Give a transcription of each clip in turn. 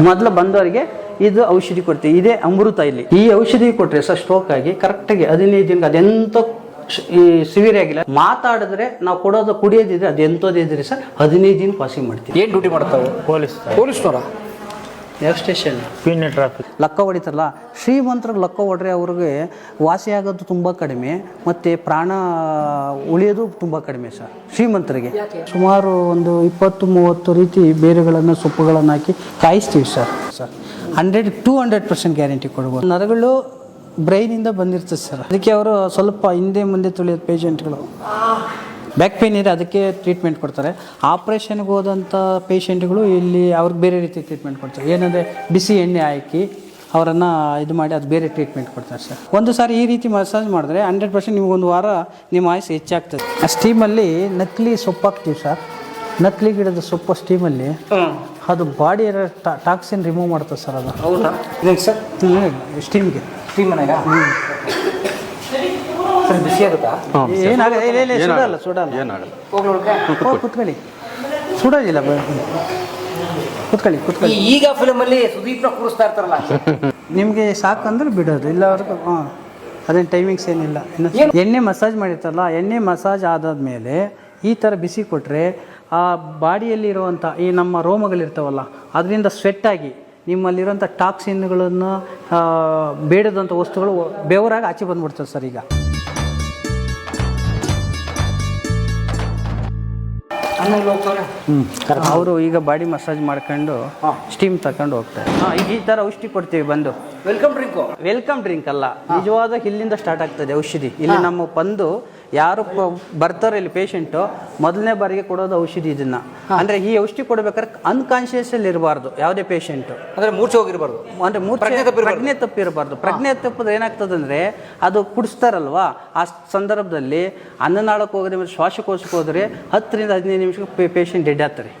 ಮೊದಲು ಬಂದವರಿಗೆ ಇದು ಔಷಧಿ ಕೊಡ್ತೀವಿ. ಇದೇ ಅಮೃತ ಇಲ್ಲಿ. ಈ ಔಷಧಿ ಕೊಟ್ಟರೆ ಸರ್ ಸ್ಟ್ರೋಕ್ ಆಗಿ ಕರೆಕ್ಟಾಗಿ ಹದಿನೈದು ದಿನ ಅದೆಂತ ಶ್- ಈ ಸಿವಿಯರ್ ಆಗಿಲ್ಲ. ಮಾತಾಡಿದ್ರೆ ನಾವು ಕೊಡೋದು ಕುಡಿಯೋದಿದ್ರೆ ಅದು ಸರ್ ಹದಿನೈದು ದಿನ ಪಾಸಿಂಗ್ ಮಾಡ್ತೀವಿ. ಏನು ಡ್ಯೂಟಿ ಮಾಡ್ತಾವೆ? ಪೊಲೀಸ್ ಪೊಲೀಸ್ನವರ? ಯಾವ ಸ್ಟೇಷನ್ ಪೀಣ್ಯ ಟ್ರಾಫಿಕ್ ಲಕ್ಕ ಹೊಡಿತಾರಲ್ಲ ಶ್ರೀಮಂತರು ಲಕ್ಕ ಹೊಡ್ರೆ ಅವ್ರಿಗೆ ವಾಸಿಯಾಗೋದು ಆಗೋದು ತುಂಬ ಕಡಿಮೆ ಮತ್ತು ಪ್ರಾಣ ಉಳಿಯೋದು ತುಂಬ ಕಡಿಮೆ ಸರ್ ಶ್ರೀಮಂತರಿಗೆ. ಸುಮಾರು ಒಂದು ಇಪ್ಪತ್ತು ಮೂವತ್ತು ರೀತಿ ಬೇರುಗಳನ್ನು ಸೊಪ್ಪುಗಳನ್ನು ಹಾಕಿ ಕಾಯಿಸ್ತೀವಿ sir sir. Hundred to hundred percent guarantee ಕೊಡ್ಬೋದು. ನರಗಳು ಬ್ರೈನಿಂದ ಬಂದಿರ್ತದೆ ಸರ್. ಅದಕ್ಕೆ ಅವರು ಸ್ವಲ್ಪ ಹಿಂದೆ ಮುಂದೆ ತುಳಿಯೋದು ಪೇಷಂಟ್ಗಳು ಬ್ಯಾಕ್ ಪೇನ್ ಇದೆ ಅದಕ್ಕೆ ಟ್ರೀಟ್ಮೆಂಟ್ ಕೊಡ್ತಾರೆ. ಆಪ್ರೇಷನ್ಗೆ ಹೋದಂಥ ಪೇಷಂಟ್ಗಳು ಇಲ್ಲಿ ಅವ್ರಿಗೆ ಬೇರೆ ರೀತಿ ಟ್ರೀಟ್ಮೆಂಟ್ ಕೊಡ್ತಾರೆ. ಏನಂದರೆ ಬಿಸಿ ಎಣ್ಣೆ ಹಾಕಿ ಅವರನ್ನು ಇದು ಮಾಡಿ ಅದು ಬೇರೆ ಟ್ರೀಟ್ಮೆಂಟ್ ಕೊಡ್ತಾರೆ ಸರ್. ಒಂದು ಸಾರಿ ಈ ರೀತಿ ಮಸಾಜ್ ಮಾಡಿದ್ರೆ ಹಂಡ್ರೆಡ್ ಪರ್ಸೆಂಟ್ ನಿಮ್ಗೊಂದು ವಾರ ನಿಮ್ಮ ಆಯಸ್ಸು ಹೆಚ್ಚಾಗ್ತದೆ. ಆ ಸ್ಟೀಮಲ್ಲಿ ನಕಲಿ ಸೊಪ್ಪು ಹಾಕ್ತೀವಿ ಸರ್. ನಕಲಿ ಗಿಡದ ಸೊಪ್ಪು ಸ್ಟೀಮಲ್ಲಿ ಅದು ಬಾಡಿ ಟಾಕ್ಸಿನ್ ರಿಮೂವ್ ಮಾಡ್ತದೆ ಸರ್ ಅದು. ಹೌದಾ? ಸರ್? ಸ್ಟೀಮ್ಗೆ ಸ್ಟೀಮ್ ಮನೆಗ? ಸರ್ ಬಿಸಿ ಆಗುತ್ತಾ? ಏನಾಗಲ್ಲ ಇಲ್ಲ ಇಲ್ಲ ಸುಡಲ್ಲ ಸುಡಲ್ಲ. ಏನಾಗಲ್ಲ. ಹೋಗ್ಲಿ ಒಳಗೆ ಹೋಗಿ ಕುತ್ಕೊಳ್ಳಿ. ಸುಡೋದಿಲ್ಲ ಬ- ಕುತ್ಕೊಳ್ಳಿ ಕುತ್ಕೊಳ್ಳಿ. ಈ- ಈಗ ಫಿಲಮಲ್ಲಿ ಸುದೀಪ್ನ ಕೂರಿಸ್ತಾ ಇರ್ತಾರಲ್ಲ. ನಿಮಗೆ ಸಾಕಂದ್ರೆ ಬಿಡೋದು ಇಲ್ಲ ಅವ್ರಿಗೆ ಹಾಂ. ಅದೇನು ಟೈಮಿಂಗ್ಸ್ ಏನಿಲ್ಲ. ಇನ್ನು ಎಣ್ಣೆ ಮಸಾಜ್ ಮಾಡಿರ್ತಾರಲ್ಲ ಎಣ್ಣೆ ಮಸಾಜ್ ಆದಾದ್ಮೇಲೆ ಈ ಥರ ಬಿಸಿ ಕೊಟ್ಟರೆ ಆ ಬಾಡಿಯಲ್ಲಿರುವಂಥ ಈ ನಮ್ಮ ರೋಮಗಳಿರ್ತಾವಲ್ಲ ಅದರಿಂದ ಸ್ವೆಟ್ ಆಗಿ ನಿಮ್ಮಲ್ಲಿರುವಂಥ ಟಾಕ್ಸಿನ್ಗಳನ್ನು ಬೇಡದಂಥ ವಸ್ತುಗಳು ಬೆವರಾಗಿ ಆಚೆ ಬಂದ್ಬಿಡ್ತದೆ ಸರ್ ಈಗ. ಅವರು ಈಗ ಬಾಡಿ ಮಸಾಜ್ ಮಾಡ್ಕೊಂಡು ಸ್ಟೀಮ್ ತಕೊಂಡು ಹೋಗ್ತಾರೆ. ಈಗ ಈ ತರ ಔಷಧಿ ಕೊಡ್ತೀವಿ ಬಂದು. ವೆಲ್ಕಮ್ ಡ್ರಿಂಕ್ ವೆಲ್ಕಮ್ ಡ್ರಿಂಕ್ ಅಲ್ಲ. ನಿಜವಾದ ಇಲ್ಲಿಂದ ಸ್ಟಾರ್ಟ್ ಆಗ್ತದೆ ಔಷಧಿ. ಇಲ್ಲಿ ನಮ್ಮ ಬಂದು ಯಾರು ಬರ್ತಾರೆ ಇಲ್ಲಿ ಪೇಷಂಟು ಮೊದಲನೇ ಬಾರಿಗೆ ಕೊಡೋದು ಔಷಧಿ ಇದನ್ನ. ಅಂದ್ರೆ ಈ ಔಷಧಿ ಕೊಡ್ಬೇಕಾದ್ರೆ ಅನ್ಕಾನ್ಶಿಯಸ್ ಅಲ್ಲಿ ಇರಬಾರ್ದು ಯಾವುದೇ ಪೇಷಂಟ್ ಅಂದ್ರೆ ಮೂರ್ಛೆ ಹೋಗಿರಬಾರ್ದು. ಅಂದ್ರೆ ಮೂರ್ಛೆ ಪ್ರಜ್ಞೆ ತಪ್ಪಿರ್ಬಾರ್ದು. ಪ್ರಜ್ಞೆ ತಪ್ಪಿದ್ರೆ ಏನಾಗ್ತದಂದ್ರೆ ಅದು ಕುಡಿಸ್ತಾರಲ್ವಾ? ಆ ಸಂದರ್ಭದಲ್ಲಿ ಅನ್ನನಾಳಕ್ಕೆ ಹೋಗದೆ ಮತ್ತೆ ಶ್ವಾಸಕೋಶಕ್ಕೆ ಹೋದ್ರೆ ಹತ್ತರಿಂದ ಹದಿನೈದು ನಿಮಿಷಕ್ಕೆ ಪೇಷಂಟ್ ಡೆಡ್ ಆಗ್ತಾರೆ.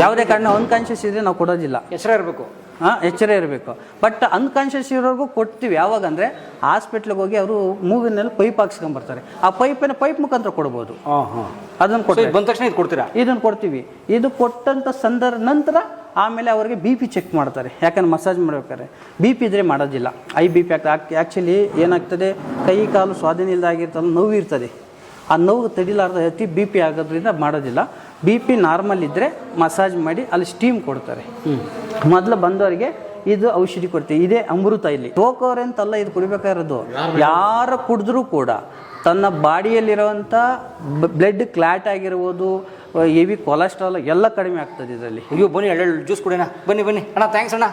ಯಾವುದೇ ಕಾರಣ ಅನ್ಕಾನ್ಶಿಯಸ್ ಇದ್ರೆ ನಾವು ಕೊಡೋದಿಲ್ಲ. ಹೆಸರು ಇರಬೇಕು. ಹಾಂ ಎಚ್ಚರ ಇರಬೇಕು. ಬಟ್ ಅನ್ಕಾನ್ಷಿಯಸ್ ಇರೋರ್ಗೂ ಕೊಡ್ತೀವಿ. ಯಾವಾಗ ಅಂದರೆ ಹಾಸ್ಪಿಟ್ಲಿಗೆ ಹೋಗಿ ಅವರು ಮೂಗಿನಲ್ಲಿ ಪೈಪ್ ಹಾಕ್ಸ್ಕೊಂಬರ್ತಾರೆ. ಆ ಪೈಪಿನ ಪೈಪ್ ಮುಖಾಂತರ ಕೊಡ್ಬೋದು. ಹಾಂ ಹಾಂ. ಅದನ್ನು ಕೊಡ್ತೀವಿ ಬಂದ ತಕ್ಷಣ ಇದು ಕೊಡ್ತೀರಾ? ಇದನ್ನು ಕೊಡ್ತೀವಿ. ಇದು ಕೊಟ್ಟಂಥ ಸಂದರ್ಭ ನಂತರ ಆಮೇಲೆ ಅವರಿಗೆ ಬಿ ಪಿ ಚೆಕ್ ಮಾಡ್ತಾರೆ. ಯಾಕಂದ್ರೆ ಮಸಾಜ್ ಮಾಡ್ಬೇಕಾದ್ರೆ. ಬಿ ಪಿ ಇದ್ರೆ ಮಾಡೋದಿಲ್ಲ. ಐ ಬಿ ಪಿ ಆಗ್ತದೆ ಆ್ಯಕ್ಚುಲಿ ಏನಾಗ್ತದೆ? ಕೈ ಕಾಲು ಸ್ವಾಧೀನ ಇಲ್ಲದಾಗಿರ್ತಲ್ಲ ನೋವು ಇರ್ತದೆ ಆ ನೋವು ತಡಿಲಾರ್ದ ಅತಿ ಬಿ ಪಿ ಆಗೋದ್ರಿಂದ ಮಾಡೋದಿಲ್ಲ. ಬಿ ಪಿ ನಾರ್ಮಲ್ ಇದ್ದರೆ ಮಸಾಜ್ ಮಾಡಿ ಅಲ್ಲಿ ಸ್ಟೀಮ್ ಕೊಡ್ತಾರೆ. ಮೊದಲು ಬಂದವರಿಗೆ ಇದು ಔಷಧಿ ಕೊಡ್ತೀವಿ. ಇದೇ ಅಮೃತ ಇಲ್ಲಿ. ಟೋಕೋರೆ ಅಂತಲ್ಲ ಇದು ಕುಡಿಬೇಕಾಗಿರೋದು. ಯಾರು ಕುಡಿದ್ರೂ ಕೂಡ ತನ್ನ ಬಾಡಿಯಲ್ಲಿರುವಂಥ ಬ್ಲಡ್ ಕ್ಲಾಟ್ ಆಗಿರ್ಬೋದು ಹೆವಿ ಕೊಲೆಸ್ಟ್ರಾಲ್ ಎಲ್ಲ ಕಡಿಮೆ ಆಗ್ತದೆ ಇದರಲ್ಲಿ. ಅಯ್ಯೋ ಬನ್ನಿ ಎಳ್ಳೆಳ್ಳು ಜ್ಯೂಸ್ ಕುಡಿಯೋಣ. ಬನ್ನಿ ಬನ್ನಿ. ಅಣ್ಣ ಥ್ಯಾಂಕ್ಸ್ ಅಣ್ಣ.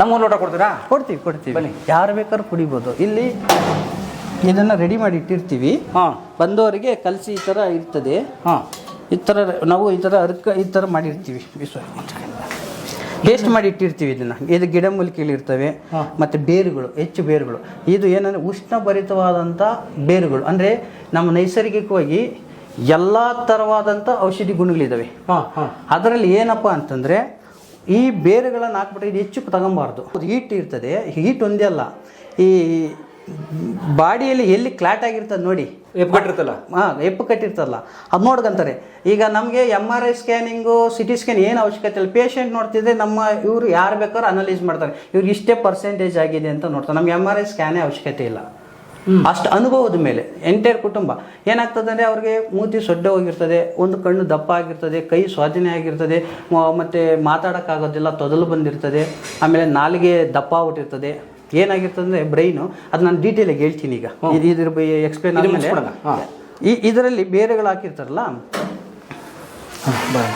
ನಮ್ಮ ಲೋಟ ಕೊಡ್ತೀರಾ? ಕೊಡ್ತೀವಿ ಕೊಡ್ತೀವಿ. ಬನ್ನಿ. ಯಾರು ಬೇಕಾದ್ರೂ ಕುಡಿಬೋದು. ಇಲ್ಲಿ ಇದನ್ನು ರೆಡಿ ಮಾಡಿ ಇಟ್ಟಿರ್ತೀವಿ. ಹಾಂ. ಬಂದವರಿಗೆ ಕಲಸಿ ಈ ಥರ ಇರ್ತದೆ. ಹಾಂ. ಈ ಥರ ನಾವು ಈ ಥರ ಅರ್ಕ ಈ ಥರ ಮಾಡಿರ್ತೀವಿ. ಟೇಸ್ಟ್ ಮಾಡಿ ಇಟ್ಟಿರ್ತೀವಿ ಇದನ್ನ. ಇದು ಗಿಡಮೂಲಿಕೆಗಳಿರ್ತವೆ ಮತ್ತು ಬೇರುಗಳು ಹೆಚ್ಚು ಬೇರುಗಳು. ಇದು ಏನಂದರೆ ಉಷ್ಣಭರಿತವಾದಂಥ ಬೇರುಗಳು. ಅಂದರೆ ನಮ್ಮ ನೈಸರ್ಗಿಕವಾಗಿ ಎಲ್ಲ ಥರವಾದಂಥ ಔಷಧಿ ಗುಣಗಳಿದಾವೆ. ಅದರಲ್ಲಿ ಏನಪ್ಪ ಅಂತಂದರೆ ಈ ಬೇರುಗಳನ್ನು ಹಾಕ್ಬಿಟ್ಟು ಇದು ಹೆಚ್ಚು ತಗೊಬಾರ್ದು. ಹೀಟ್ ಇರ್ತದೆ. ಹೀಟ್ ಒಂದೇ ಅಲ್ಲ. ಈ ಬಾಡಿಯಲ್ಲಿ ಎಲ್ಲಿ ಕ್ಲಾಟ್ ಆಗಿರ್ತದೆ ನೋಡಿ. ಎಪ್ಪಿಟ್ಟಿರ್ತಲ್ಲ ಹಾಂ ಎಪ್ಪು ಕಟ್ಟಿರ್ತಲ್ಲ ಅದು ನೋಡ್ಕಂತಾರೆ. ಈಗ ನಮಗೆ M R I scanning C T scan ಏನು ಅವಶ್ಯಕತೆ ಇಲ್ಲ. ಪೇಷಂಟ್ ನೋಡ್ತಿದ್ರೆ ನಮ್ಮ ಇವರು ಯಾರು ಬೇಕಾದ್ರೂ ಅನಲೈಸ್ ಮಾಡ್ತಾರೆ. ಇವ್ರಿಗೆ ಇಷ್ಟೇ ಪರ್ಸೆಂಟೇಜ್ ಆಗಿದೆ ಅಂತ ನೋಡ್ತಾರೆ. ನಮ್ಗೆ ಎಂ ಆರ್ ಐ ಸ್ಕ್ಯಾನೇ ಅವಶ್ಯಕತೆ ಇಲ್ಲ. ಅಷ್ಟು ಅನುಭವದ ಮೇಲೆ ಎಂಟೈರ್ ಕುಟುಂಬ. ಏನಾಗ್ತದೆ ಅಂದರೆ ಅವ್ರಿಗೆ ಮೂತಿ ಸೊಡ್ಡೆ ಹೋಗಿರ್ತದೆ ಒಂದು ಕಣ್ಣು ದಪ್ಪ ಆಗಿರ್ತದೆ ಕೈ ಸ್ವಾಧೀನ ಆಗಿರ್ತದೆ ಮತ್ತು ಮತ್ತೆ ಮಾತಾಡೋಕ್ಕಾಗೋದಿಲ್ಲ ತೊದಲು ಬಂದಿರ್ತದೆ ಆಮೇಲೆ ನಾಲಿಗೆ ದಪ್ಪ ಆಗ್ಬಿಟ್ಟಿರ್ತದೆ. ಏನಾಗಿರ್ತದೆ ಬ್ರೈನು ಅದು ನಾನು ಡೀಟೇಲಾಗಿ ಹೇಳ್ತೀನಿ ಈಗ. ಇದು ಇದ್ರ ಎಕ್ಸ್ಪ್ಲೇನ್ ಆದಮೇಲೆ ಈ ಇದರಲ್ಲಿ ಬೇರೆಗಳು ಹಾಕಿರ್ತಾರಲ್ಲ?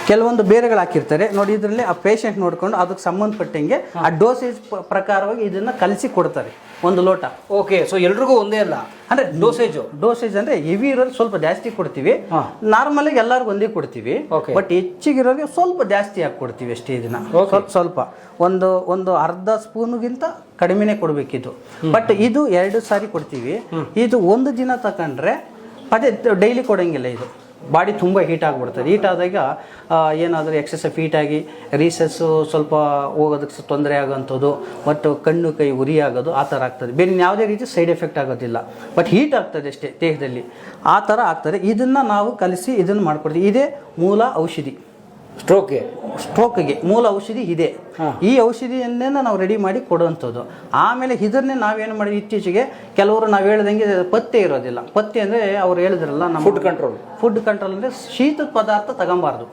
ಕೆಲವೊಂದು ಬೇರೆಗಳು ಹಾಕಿರ್ತಾರೆ. ನೋಡಿ ಇದರಲ್ಲಿ ಆ ಪೇಷಂಟ್ ನೋಡ್ಕೊಂಡು ಅದಕ್ಕೆ ಸಂಬಂಧಪಟ್ಟಂಗೆ ಆ ಡೋಸೇಜ್ ಪ್ರಕಾರವಾಗಿ ಇದನ್ನ ಕಲಿಸಿ ಕೊಡ್ತಾರೆ. ಒಂದು ಲೋಟ. ಓಕೆ ಸೊ ಎಲ್ರಿಗೂ ಒಂದೇ ಅಲ್ಲ? ಅಂದ್ರೆ ಡೋಸೇಜ್ ಡೋಸೇಜ್ ಅಂದ್ರೆ ಹೆವಿ ಇರೋದು ಸ್ವಲ್ಪ ಜಾಸ್ತಿ ಕೊಡ್ತೀವಿ. ಹಾ. ನಾರ್ಮಲ್ ಆಗಿ ಎಲ್ಲರಿಗೂ ಒಂದೇ ಕೊಡ್ತೀವಿ. ಬಟ್ ಹೆಚ್ಚಿಗಿರೋರಿಗೆ ಸ್ವಲ್ಪ ಜಾಸ್ತಿ ಹಾಕಿ ಕೊಡ್ತೀವಿ ಅಷ್ಟೇ ಇದನ್ನ. ಸ್ವಲ್ಪ ಸ್ವಲ್ಪ. ಒಂದು ಒಂದು ಅರ್ಧ ಸ್ಪೂನ್ಗಿಂತ ಕಡಿಮೆನೆ ಕೊಡ್ಬೇಕಿದು. ಬಟ್ ಇದು ಎರಡು ಸಾರಿ ಕೊಡ್ತೀವಿ. ಇದು ಒಂದು ದಿನ ತಕೊಂಡ್ರೆ ಅದೇ ಡೈಲಿ ಕೊಡಂಗಿಲ್ಲ ಇದು. ಬಾಡಿ ತುಂಬ ಹೀಟ್ ಆಗಿಬಿಡ್ತದೆ ಹೀಟ್ ಆದಾಗ ಏನಾದರೂ ಎಕ್ಸೆಸಿವ್ ಹೀಟ್ ಆಗಿ ರೀಸಸ್ಸು ಸ್ವಲ್ಪ ಹೋಗೋದಕ್ಕೆ ತೊಂದರೆ ಆಗೋಂಥದ್ದು ಮತ್ತು ಕಣ್ಣು ಕೈ ಉರಿ ಆಗೋದು, ಆ ಥರ ಆಗ್ತದೆ. ಬೇರೆ ಯಾವುದೇ ರೀತಿ ಸೈಡ್ ಎಫೆಕ್ಟ್ ಆಗೋದಿಲ್ಲ. ಬಟ್ ಹೀಟ್ ಆಗ್ತದೆ ಅಷ್ಟೇ ದೇಹದಲ್ಲಿ. ಆ ಥರ ಆಗ್ತದೆ. ಇದನ್ನು ನಾವು ಕಲಿಸಿ ಇದನ್ನು ಮಾಡ್ಕೊಡ್ತೀವಿ. ಇದೇ ಮೂಲ ಔಷಧಿ. ಸ್ಟ್ರೋಕ್ಗೆ. ಸ್ಟ್ರೋಕ್ಗೆ ಮೂಲ ಔಷಧಿ ಇದೆ. ಈ ಔಷಧಿಯನ್ನೇ ನಾವು ರೆಡಿ ಮಾಡಿ ಕೊಡುವಂಥದ್ದು. ಆಮೇಲೆ ಇದನ್ನೇ ನಾವೇನು ಮಾಡಿ ಇತ್ತೀಚೆಗೆ ಕೆಲವರು ನಾವು ಹೇಳ್ದಂಗೆ ಪತ್ತೆ ಇರೋದಿಲ್ಲ. ಪತ್ತೆ ಅಂದರೆ ಅವ್ರು ಹೇಳಿದ್ರಲ್ಲ ನಮ್ಮ ಫುಡ್ ಕಂಟ್ರೋಲ್ ಫುಡ್ ಕಂಟ್ರೋಲ್ ಅಂದರೆ ಶೀತದ ಪದಾರ್ಥ ತಗೊಬಾರ್ದು.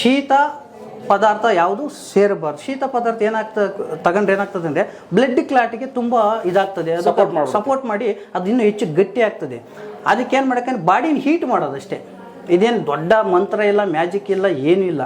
ಶೀತ ಪದಾರ್ಥ ಯಾವುದು ಸೇರಬಾರ್ದು. ಶೀತ ಪದಾರ್ಥ ಏನಾಗ್ತದೆ? ತಗೊಂಡ್ರೆ ಏನಾಗ್ತದೆ ಅಂದರೆ ಬ್ಲಡ್ ಕ್ಲಾಟಿಗೆ ತುಂಬ ಇದಾಗ್ತದೆ. ಸಪೋರ್ಟ್ ಮಾಡ್ಬೇಕು. ಸಪೋರ್ಟ್ ಮಾಡಿ ಅದು ಇನ್ನೂ ಹೆಚ್ಚು ಗಟ್ಟಿ ಆಗ್ತದೆ. ಅದಕ್ಕೆ ಏನು ಮಾಡಕ್ಕೆ ಬಾಡಿನ ಹೀಟ್ ಮಾಡೋದಷ್ಟೇ. ಇದೇನು ದೊಡ್ಡ ಮಂತ್ರ ಇಲ್ಲ ಮ್ಯಾಜಿಕ್ ಇಲ್ಲ ಏನೂ ಇಲ್ಲ.